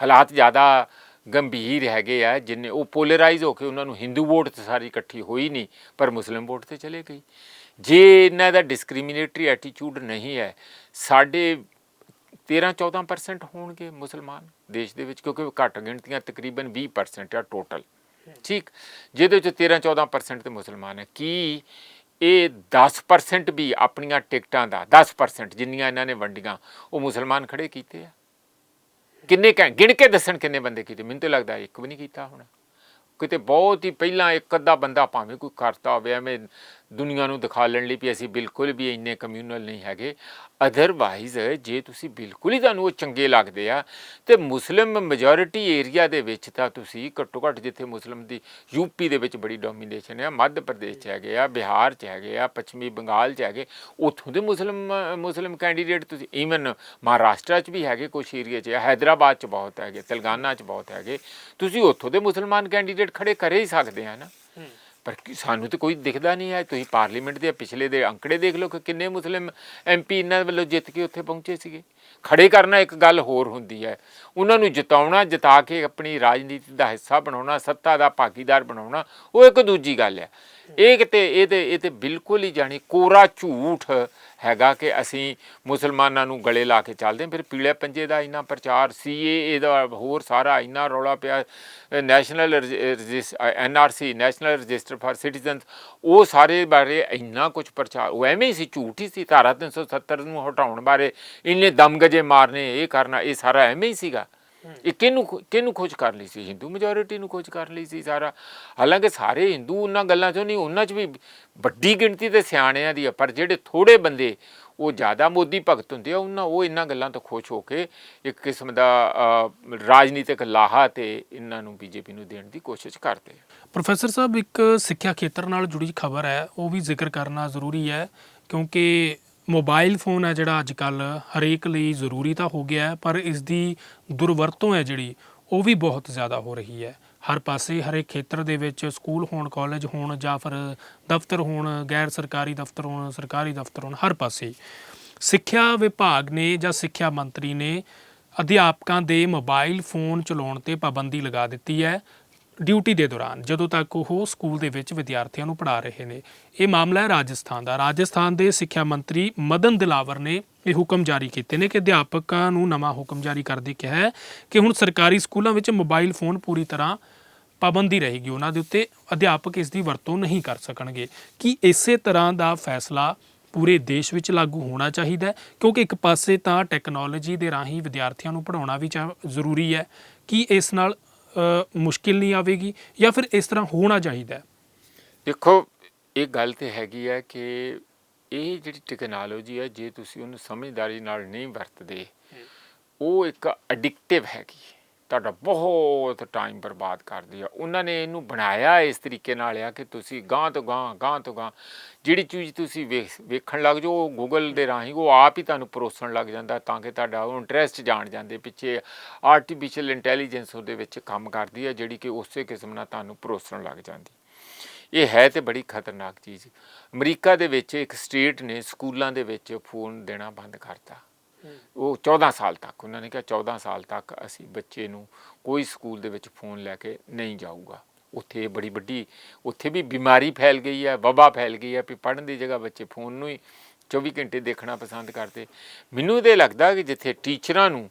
ਹਾਲਾਤ ਜ਼ਿਆਦਾ ਗੰਭੀਰ ਹੈਗੇ ਆ, ਜਿੰਨੇ ਉਹ ਪੋਲਰਾਈਜ਼ ਹੋ ਕੇ ਉਹਨਾਂ ਨੂੰ ਹਿੰਦੂ ਵੋਟ ਤੇ ਸਾਰੀ ਇਕੱਠੀ ਹੋਈ ਨਹੀਂ, ਪਰ ਮੁਸਲਿਮ ਵੋਟ ਤੇ ਚਲੇ ਗਈ ਜੇ ਇਹਨਾਂ ਦਾ ਡਿਸਕ੍ਰਿਮੀਨੇਟਰੀ ਐਟੀਟਿਊਡ ਨਹੀਂ ਹੈ, ਸਾਡੇ 13-14% ਹੋਣਗੇ ਮੁਸਲਮਾਨ ਦੇਸ਼ ਦੇ ਵਿੱਚ, ਕਿਉਂਕਿ ਘੱਟ ਗਿਣਤੀਆਂ ਤਕਰੀਬਨ 20% ਆ ਟੋਟਲ ਠੀਕ? ਜਿਹਦੇ ਵਿੱਚ 13-14% ਤੇ ਮੁਸਲਮਾਨ ਹੈ। ਕੀ ਇਹ 10% ਵੀ ਆਪਣੀਆਂ ਟਿਕਟਾਂ ਦਾ 10% ਜਿੰਨੀਆਂ ਇਹਨਾਂ ਨੇ ਵੰਡੀਆਂ, ਉਹ ਮੁਸਲਮਾਨ ਖੜੇ ਕੀਤੇ ਆ? ਕਿੰਨੇ ਕਹਿ ਗਿਣ ਕੇ ਦੱਸਣ ਕਿੰਨੇ ਬੰਦੇ ਕੀਤੇ? ਮੈਨੂੰ ਤਾਂ ਲੱਗਦਾ ਇੱਕ ਵੀ ਨਹੀਂ ਕੀਤਾ ਹੋਣਾ। ਕਿਤੇ ਬਹੁਤ ਹੀ ਪਹਿਲਾਂ ਇੱਕ ਅੱਧਾ ਬੰਦਾ ਭਾਵੇਂ ਕੋਈ ਕਰਤਾ ਹੋਵੇ, ਐਵੇਂ ਦੁਨੀਆ ਨੂੰ ਦਿਖਾ ਲੈਣ ਲਈ ਵੀ ਅਸੀਂ ਬਿਲਕੁਲ ਵੀ ਇੰਨੇ ਕਮਿਊਨਲ ਨਹੀਂ ਹੈਗੇ। ਅਦਰਵਾਈਜ਼ ਜੇ ਤੁਸੀਂ ਬਿਲਕੁਲ ਹੀ ਤੁਹਾਨੂੰ ਉਹ ਚੰਗੇ ਲੱਗਦੇ ਆ ਤੇ ਮੁਸਲਿਮ ਮੈਜੋਰਿਟੀ ਏਰੀਆ ਦੇ ਵਿੱਚ ਤਾਂ ਤੁਸੀਂ ਘੱਟੋ ਘੱਟ ਜਿੱਥੇ ਮੁਸਲਿਮ ਦੀ ਯੂਪੀ ਦੇ ਵਿੱਚ ਬੜੀ ਡੋਮੀਨੇਸ਼ਨ ਹੈ ਮੱਧ ਪ੍ਰਦੇਸ਼ 'ਚ ਹੈਗੇ ਆ ਬਿਹਾਰ 'ਚ ਹੈਗੇ ਆ ਪੱਛਮੀ ਬੰਗਾਲ 'ਚ ਹੈਗੇ ਉੱਥੋਂ ਦੇ ਮੁਸਲਿਮ ਮੁਸਲਿਮ ਕੈਂਡੀਡੇਟ ਤੁਸੀਂ ਈਵਨ ਮਹਾਰਾਸ਼ਟਰ 'ਚ ਵੀ ਹੈਗੇ ਕੁਝ ਏਰੀਆ 'ਚ ਹੈਦਰਾਬਾਦ 'ਚ ਬਹੁਤ ਹੈਗੇ ਤੇਲੰਗਾਨਾ 'ਚ ਬਹੁਤ ਹੈਗੇ। ਤੁਸੀਂ ਉੱਥੋਂ ਦੇ ਮੁਸਲਮਾਨ ਕੈਂਡੀਡੇਟ ਖੜੇ ਕਰੇ ਹੀ ਸਕਦੇ ਆ ਨਾ। ਪਰ ਸਾਨੂੰ ਤੇ ਕੋਈ ਦਿਖਦਾ ਨਹੀਂ ਹੈ। ਤੁਸੀਂ ਪਾਰਲੀਮੈਂਟ ਦੇ ਪਿਛਲੇ ਦੇ ਅੰਕੜੇ ਦੇਖ ਲਓ ਕਿ ਕਿੰਨੇ ਮੁਸਲਿਮ ਐਮਪੀ ਇਹਨਾਂ ਵੱਲੋਂ ਜਿੱਤ ਕੇ ਉੱਥੇ ਪਹੁੰਚੇ ਸੀਗੇ। ਖੜੇ ਕਰਨਾ ਇੱਕ ਗੱਲ ਹੋਰ ਹੁੰਦੀ ਹੈ। ਉਹਨਾਂ ਨੂੰ ਜਿਤਾਉਣਾ, ਜਿਤਾ ਕੇ ਆਪਣੀ ਰਾਜਨੀਤੀ ਦਾ ਹਿੱਸਾ ਬਣਾਉਣਾ, ਸੱਤਾ ਦਾ ਭਾਗੀਦਾਰ ਬਣਾਉਣਾ, ਉਹ ਇੱਕ ਦੂਜੀ ਗੱਲ ਹੈ। ਇਹ ਕਿਤੇ ਇਹ ਤੇ ਇਹ ਤੇ ਬਿਲਕੁਲ ਹੀ ਜਾਣੀ ਕੋਰਾ ਝੂਠ ਹੈਗਾ ਕਿ ਅਸੀਂ ਮੁਸਲਮਾਨਾਂ ਨੂੰ ਗਲੇ ਲਾ ਕੇ ਚੱਲਦੇ ਹਾਂ। ਫਿਰ ਪੀਲੇ ਪੰਜੇ ਦਾ ਇੰਨਾ ਪ੍ਰਚਾਰ ਸੀਏਏ ਦਾ ਹੋਰ ਸਾਰਾ ਇੰਨਾ ਰੌਲਾ ਪਿਆ। National NRC national register for citizens, ਉਹ ਸਾਰੇ ਬਾਰੇ ਇੰਨਾ ਕੁਝ ਪ੍ਰਚਾਰ, ਉਹ ਐਵੇਂ ਹੀ ਸੀ, ਝੂਠ ਹੀ ਸੀ। ਧਾਰਾ 370 ਨੂੰ ਹਟਾਉਣ ਬਾਰੇ ਇੰਨੇ ਦਮਗਜੇ ਮਾਰਨੇ, ਇਹ ਕਰਨਾ, ਇਹ ਸਾਰਾ ਐਵੇਂ ਹੀ ਸੀਗਾ। ਇਹ ਕਿਹਨੂੰ ਕਿਹਨੂੰ ਖੋਜ ਕਰ ਲਈ ਸੀ? ਹਿੰਦੂ ਮੈਜੋਰਿਟੀ ਨੂੰ ਖੋਜ ਕਰ ਲਈ ਸੀ ਸਾਰਾ। ਹਾਲਾਂਕਿ ਸਾਰੇ ਹਿੰਦੂ ਉਹਨਾਂ ਗੱਲਾਂ ਚੋਂ ਨਹੀਂ, ਉਹਨਾਂ 'ਚ ਵੀ ਵੱਡੀ ਗਿਣਤੀ ਤੇ ਸਿਆਣਿਆਂ ਦੀ ਆ, ਪਰ ਜਿਹੜੇ ਥੋੜੇ ਬੰਦੇ ਉਹ ਜ਼ਿਆਦਾ ਮੋਦੀ ਭਗਤ ਹੁੰਦੇ ਆ, ਉਹਨਾਂ, ਉਹ ਇਹਨਾਂ ਗੱਲਾਂ ਤੋਂ ਖੁਸ਼ ਹੋ ਕੇ ਇੱਕ ਕਿਸਮ ਦਾ ਰਾਜਨੀਤਿਕ ਲਾਹਾ ਤੇ ਇਹਨਾਂ ਨੂੰ ਬੀਜੇਪੀ ਨੂੰ ਦੇਣ ਦੀ ਕੋਸ਼ਿਸ਼ ਕਰਦੇ ਆ। ਪ੍ਰੋਫੈਸਰ ਸਾਹਿਬ, ਇੱਕ ਸਿੱਖਿਆ ਖੇਤਰ ਨਾਲ ਜੁੜੀ ਖਬਰ ਹੈ, ਉਹ ਵੀ ਜ਼ਿਕਰ ਕਰਨਾ ਜ਼ਰੂਰੀ ਹੈ, ਕਿਉਂਕਿ ਮੋਬਾਈਲ ਫੋਨ ਹੈ ਜਿਹੜਾ ਅੱਜ ਕੱਲ ਹਰੇਕ ਲਈ ਜ਼ਰੂਰੀ ਤਾਂ ਹੋ ਗਿਆ ਹੈ, ਪਰ ਇਸ ਦੀ ਦੁਰਵਰਤੋਂ ਹੈ ਜਿਹੜੀ, ਉਹ ਵੀ ਬਹੁਤ ਜ਼ਿਆਦਾ ਹੋ ਰਹੀ ਹੈ। ਹਰ ਪਾਸੇ, ਹਰੇਕ ਖੇਤਰ ਦੇ ਵਿੱਚ ਸਕੂਲ ਹੋਣ, ਕਾਲਜ ਹੋਣ ਜਾਂ ਫਿਰ ਦਫ਼ਤਰ ਹੋਣ, ਗੈਰ ਸਰਕਾਰੀ ਦਫ਼ਤਰ ਹੋਣ, ਸਰਕਾਰੀ ਦਫ਼ਤਰ ਹੋਣ, ਹਰ ਪਾਸੇ। ਸਿੱਖਿਆ ਵਿਭਾਗ ਨੇ ਜਾਂ ਸਿੱਖਿਆ ਮੰਤਰੀ ਨੇ ਅਧਿਆਪਕਾਂ ਦੇ ਮੋਬਾਈਲ ਫੋਨ ਚਲਾਉਣ ਤੇ ਪਾਬੰਦੀ ਲਗਾ ਦਿੱਤੀ ਹੈ। ਡਿਊਟੀ ਦੇ ਦੌਰਾਨ ਜਦੋਂ ਤੱਕ ਉਹ ਸਕੂਲ ਦੇ ਵਿੱਚ ਵਿਦਿਆਰਥੀਆਂ ਨੂੰ ਪੜ੍ਹਾ ਰਹੇ ਨੇ, ਇਹ ਮਾਮਲਾ ਹੈ ਰਾਜਸਥਾਨ ਦਾ। ਰਾਜਸਥਾਨ ਦੇ ਸਿੱਖਿਆ ਮੰਤਰੀ ਮਦਨ ਦਿਲਾਵਰ ਨੇ ਇਹ ਹੁਕਮ ਜਾਰੀ ਕੀਤੇ ਨੇ ਕਿ ਅਧਿਆਪਕਾਂ ਨੂੰ ਨਵਾਂ ਹੁਕਮ ਜਾਰੀ ਕਰਦੇ ਕਿਹਾ ਹੈ ਕਿ ਹੁਣ ਸਰਕਾਰੀ ਸਕੂਲਾਂ ਵਿੱਚ ਮੋਬਾਈਲ ਫੋਨ ਪੂਰੀ ਤਰ੍ਹਾਂ ਪਾਬੰਦੀ ਰਹੇਗੀ। ਉਹਨਾਂ ਦੇ ਉੱਤੇ ਅਧਿਆਪਕ ਇਸ ਦੀ ਵਰਤੋਂ ਨਹੀਂ ਕਰ ਸਕਣਗੇ। ਕੀ ਇਸੇ ਤਰ੍ਹਾਂ ਦਾ ਫੈਸਲਾ ਪੂਰੇ ਦੇਸ਼ ਵਿੱਚ ਲਾਗੂ ਹੋਣਾ ਚਾਹੀਦਾ ਹੈ? ਕਿਉਂਕਿ ਇੱਕ ਪਾਸੇ ਤਾਂ ਟੈਕਨੋਲੋਜੀ ਦੇ ਰਾਹੀਂ ਵਿਦਿਆਰਥੀਆਂ ਨੂੰ ਪੜ੍ਹਾਉਣਾ ਵੀ ਚਾ- ਜ਼ਰੂਰੀ ਹੈ। ਕਿ ਇਸ ਨਾਲ ਮੁਸ਼ਕਿਲ ਨਹੀਂ ਆਵੇਗੀ ਜਾਂ ਫਿਰ ਇਸ ਤਰ੍ਹਾਂ ਹੋਣਾ ਚਾਹੀਦਾ ਹੈ ਦੇਖੋ ਇਹ ਗੱਲ ਤੇ ਹੈਗੀ ਹੈ ਕਿ ਇਹ ਜਿਹੜੀ ਟੈਕਨੋਲੋਜੀ ਹੈ ਜੇ ਤੁਸੀਂ ਉਹਨੂੰ ਸਮਝਦਾਰੀ ਨਾਲ ਨਹੀਂ ਵਰਤਦੇ ਉਹ ਇੱਕ ਐਡਿਕਟਿਵ ਹੈਗੀ ਹੈ। ਤੁਹਾਡਾ ਬਹੁਤ ਟਾਈਮ ਬਰਬਾਦ ਕਰਦੀ ਆ ਉਹਨਾਂ ਨੇ ਇਹਨੂੰ ਬਣਾਇਆ ਇਸ ਤਰੀਕੇ ਨਾਲ ਆ ਕਿ ਤੁਸੀਂ ਗਾਂ ਤੋਂ ਗਾਂ ਗਾਂ ਤੋਂ ਗਾਂ ਜਿਹੜੀ ਚੀਜ਼ ਤੁਸੀਂ ਵੇਖ- ਵੇਖਣ ਲੱਗ ਜਾਓ, ਉਹ ਗੂਗਲ ਦੇ ਰਾਹੀਂ ਉਹ ਆਪ ਹੀ ਤੁਹਾਨੂੰ ਪਰੋਸਣ ਲੱਗ ਜਾਂਦਾ ਤਾਂ ਕਿ ਤੁਹਾਡਾ ਉਹ ਇੰਟਰਸਟ ਜਾਣ ਜਾਂਦੇ। ਪਿੱਛੇ ਆਰਟੀਫੀਸ਼ੀਅਲ ਇੰਟੈਲੀਜੈਂਸ ਉਹਦੇ ਵਿੱਚ ਕੰਮ ਕਰਦੀ ਆ, ਜਿਹੜੀ ਕਿ ਉਸੇ ਕਿਸਮ ਨਾਲ ਤੁਹਾਨੂੰ ਪਰੋਸਣ ਲੱਗ ਜਾਂਦੀ। ਇਹ ਹੈ ਤੇ ਬੜੀ ਖਤਰਨਾਕ ਚੀਜ਼। ਅਮਰੀਕਾ ਦੇ ਵਿੱਚ ਇੱਕ ਸਟੇਟ ਨੇ ਸਕੂਲਾਂ ਦੇ ਵਿੱਚ ਫੋਨ ਦੇਣਾ ਬੰਦ ਕਰਤਾ। ਉਹ 14 ਸਾਲ ਤੱਕ, ਉਹਨਾਂ ਨੇ ਕਿਹਾ 14 ਸਾਲ ਤੱਕ ਅਸੀਂ ਬੱਚੇ ਨੂੰ ਕੋਈ ਸਕੂਲ ਦੇ ਵਿੱਚ ਫੋਨ ਲੈ ਕੇ ਨਹੀਂ ਜਾਊਗਾ। ਉੱਥੇ ਇਹ ਬੜੀ ਵੱਡੀ, ਉੱਥੇ ਵੀ ਬਿਮਾਰੀ ਫੈਲ ਗਈ ਹੈ ਵਬਾ ਫੈਲ ਗਈ ਹੈ ਵੀ ਪੜ੍ਹਨ ਦੀ ਜਗ੍ਹਾ ਬੱਚੇ ਫੋਨ ਨੂੰ ਹੀ 24 ਘੰਟੇ ਦੇਖਣਾ ਪਸੰਦ ਕਰਦੇ। ਮੈਨੂੰ ਤੇ ਲੱਗਦਾ ਕਿ ਜਿੱਥੇ ਟੀਚਰਾਂ ਨੂੰ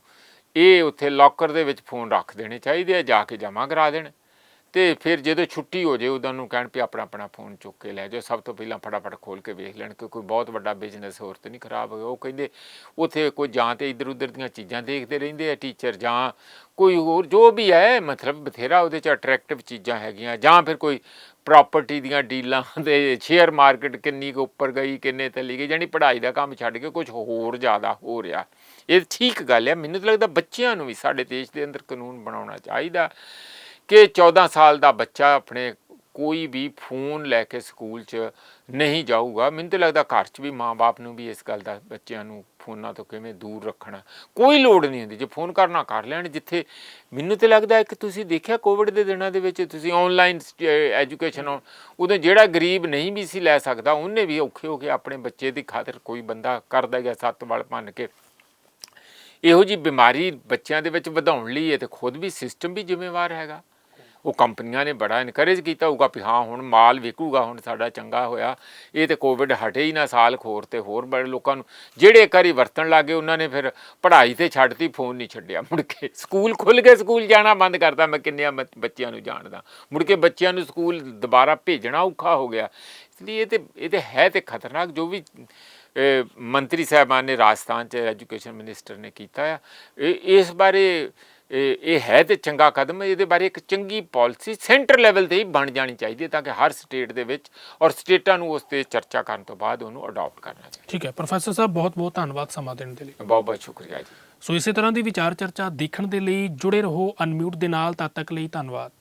ਇਹ ਉੱਥੇ ਲੋਕਰ ਦੇ ਵਿੱਚ ਫੋਨ ਰੱਖ ਦੇਣੇ ਚਾਹੀਦੇ ਆ, ਜਾ ਕੇ ਜਮ੍ਹਾਂ ਕਰਾ ਦੇਣ। ਤੇ ਫਿਰ ਜਦੋਂ ਛੁੱਟੀ ਹੋ ਜੇ ਉਹਨਾਂ ਨੂੰ ਕਹਿਣ ਵੀ ਆਪਣਾ ਆਪਣਾ ਫੋਨ ਚੁੱਕ ਕੇ ਲੈ ਜਾਓ। ਸਭ ਤੋਂ ਪਹਿਲਾਂ ਫਟਾਫਟ ਖੋਲ ਕੇ ਵੇਖ ਲੈਣ ਕਿ ਕੋਈ ਬਹੁਤ ਵੱਡਾ ਬਿਜ਼ਨਸ ਹੋਰ ਤੇ ਨਹੀਂ ਖਰਾਬ ਹੋ ਗਿਆ ਉਹ ਕਹਿੰਦੇ, ਉੱਥੇ ਕੋਈ ਜਾਂ ਤੇ ਇੱਧਰ ਉੱਧਰ ਦੀਆਂ ਚੀਜ਼ਾਂ ਦੇਖਦੇ ਰਹਿੰਦੇ ਆ ਟੀਚਰ ਜਾਂ ਕੋਈ ਹੋਰ, ਜੋ ਵੀ ਹੈ, ਮਤਲਬ ਬਥੇਰਾ ਉਹਦੇ ਚ ਅਟਰੈਕਟਿਵ ਚੀਜ਼ਾਂ ਹੈਗੀਆਂ। ਜਾਂ ਫਿਰ ਕੋਈ ਪ੍ਰਾਪਰਟੀ ਦੀਆਂ ਡੀਲਾਂ ਦੇ ਸ਼ੇਅਰ ਮਾਰਕੀਟ ਕਿੰਨੀ ਕੁ ਉੱਪਰ ਗਈ, ਕਿੰਨੇ ਥੱਲੇ ਗਈ ਜਾਨੀ ਪੜ੍ਹਾਈ ਦਾ ਕੰਮ ਛੱਡ ਕੇ ਕੁਝ ਹੋਰ ਜ਼ਿਆਦਾ ਹੋ ਰਿਹਾ। ਇਹ ਠੀਕ ਗੱਲ ਹੈ। ਮੈਨੂੰ ਤਾਂ ਲੱਗਦਾ ਬੱਚਿਆਂ ਨੂੰ ਵੀ ਸਾਡੇ ਦੇਸ਼ ਦੇ ਅੰਦਰ ਕਾਨੂੰਨ ਬਣਾਉਣਾ ਚਾਹੀਦਾ। ਕਿ 14 ਸਾਲ ਦਾ ਬੱਚਾ ਆਪਣੇ ਕੋਈ ਵੀ ਫੋਨ ਲੈ ਕੇ ਸਕੂਲ 'ਚ ਨਹੀਂ ਜਾਊਗਾ। ਮੈਨੂੰ ਤਾਂ ਲੱਗਦਾ ਘਰ 'ਚ ਵੀ ਮਾਂ-ਬਾਪ ਨੂੰ ਵੀ ਇਸ ਗੱਲ ਦਾ ਬੱਚਿਆਂ ਨੂੰ ਫੋਨਾਂ ਤੋਂ ਕਿਵੇਂ ਦੂਰ ਰੱਖਣਾ, ਕੋਈ ਲੋੜ ਨਹੀਂ ਹੁੰਦੀ। ਜੇ ਫੋਨ ਕਰਨਾ ਕਰ ਲੈਣ, ਜਿੱਥੇ ਮੈਨੂੰ ਤੇ ਲੱਗਦਾ ਕਿ ਤੁਸੀਂ ਦੇਖਿਆ ਕੋਵਿਡ ਦੇ ਦਿਨਾਂ ਦੇ ਵਿੱਚ ਤੁਸੀਂ ਆਨਲਾਈਨ ਐਜੂਕੇਸ਼ਨ ਉਦੋਂ ਜਿਹੜਾ ਗਰੀਬ ਨਹੀਂ ਵੀ ਸੀ ਲੈ ਸਕਦਾ, ਉਹਨੇ ਵੀ ਔਖੇ ਹੋ ਕੇ ਆਪਣੇ ਬੱਚੇ ਦੀ ਖਾਤਰ ਕੋਈ ਬੰਦਾ ਕਰਦਾ ਗਿਆ ਸੱਤ ਵਾਲ ਭੰਨ ਕੇ। ਇਹੋ ਜੀ ਬਿਮਾਰੀ ਬੱਚਿਆਂ ਦੇ ਵਿੱਚ ਵਧਾਉਣ ਲਈ ਇਹ ਤੇ ਖੁਦ ਵੀ ਸਿਸਟਮ ਵੀ ਜ਼ਿੰਮੇਵਾਰ ਹੈਗਾ। ਉਹ ਕੰਪਨੀਆਂ ਨੇ ਬੜਾ ਇਨਕਰੇਜ ਕੀਤਾ ਹੋਊਗਾ ਵੀ ਹਾਂ, ਹੁਣ ਮਾਲ ਵਿਕੂਗਾ, ਹੁਣ ਸਾਡਾ ਚੰਗਾ ਹੋਇਆ। ਇਹ ਤੇ ਕੋਵਿਡ ਹਟੇ ਹੀ ਨਾ ਸਾਲ ਖੋਰ ਤੇ ਹੋਰ ਬੜੇ ਲੋਕਾਂ ਨੂੰ। ਜਿਹੜੇ ਇੱਕ ਵਾਰੀ ਵਰਤਣ ਲੱਗੇ, ਉਹਨਾਂ ਨੇ ਫਿਰ ਪੜ੍ਹਾਈ ਤੇ ਛੱਡਤੀ, ਫੋਨ ਨਹੀਂ ਛੱਡਿਆ। ਮੁੜ ਕੇ ਸਕੂਲ ਖੁੱਲ ਕੇ ਸਕੂਲ ਜਾਣਾ ਬੰਦ ਕਰਤਾ। ਮੈਂ ਕਿੰਨਿਆਂ ਬ- ਬੱਚਿਆਂ ਨੂੰ ਜਾਣਦਾ। ਮੁੜ ਕੇ ਬੱਚਿਆਂ ਨੂੰ ਸਕੂਲ ਦੁਬਾਰਾ ਭੇਜਣਾ ਔਖਾ ਹੋ ਗਿਆ। ਇਸ ਲਈ ਇਹ ਤੇ ਇਹ ਤੇ ਹੈ ਤੇ ਖਤਰਨਾਕ, ਜੋ ਵੀ ਮੰਤਰੀ ਸਾਹਿਬਾਨ ਨੇ ਰਾਜਸਥਾਨ ਚ ਐਜੂਕੇਸ਼ਨ ਮਿਨਿਸਟਰ ਨੇ ਕੀਤਾ ਆ। ਇਹ, ਇਸ ਬਾਰੇ ਇਹ ਇਹ ਹੈ ਤੇ ਚੰਗਾ ਕਦਮ ਇਹਦੇ ਬਾਰੇ ਇੱਕ ਚੰਗੀ ਪਾਲਿਸੀ ਸੈਂਟਰ ਲੈਵਲ ਤੇ ਹੀ ਬਣ ਜਾਣੀ ਚਾਹੀਦੀ ਹੈ ਤਾਂ ਕਿ ਹਰ ਸਟੇਟ ਦੇ ਵਿੱਚ ਔਰ ਸਟੇਟਾਂ ਨੂੰ ਉਸ ਤੇ ਚਰਚਾ ਕਰਨ ਤੋਂ ਬਾਅਦ ਉਹਨੂੰ ਅਡਾਪਟ ਕਰਨਾ ਚਾਹੀਦਾ। ਠੀਕ ਹੈ ਪ੍ਰੋਫੈਸਰ ਸਾਹਿਬ ਬਹੁਤ ਬਹੁਤ ਧੰਨਵਾਦ ਸਮਾਂ ਦੇਣ ਦੇ ਲਈ। ਬਹੁਤ ਬਹੁਤ ਸ਼ੁਕਰੀਆ ਜੀ। ਸੋ ਇਸੇ ਤਰ੍ਹਾਂ ਦੀ ਵਿਚਾਰ ਚਰਚਾ ਦੇਖਣ ਦੇ ਲਈ ਜੁੜੇ ਰਹੋ ਅਨਮਿਊਟ ਦੇ ਨਾਲ ਤਦ ਤੱਕ ਲਈ ਧੰਨਵਾਦ।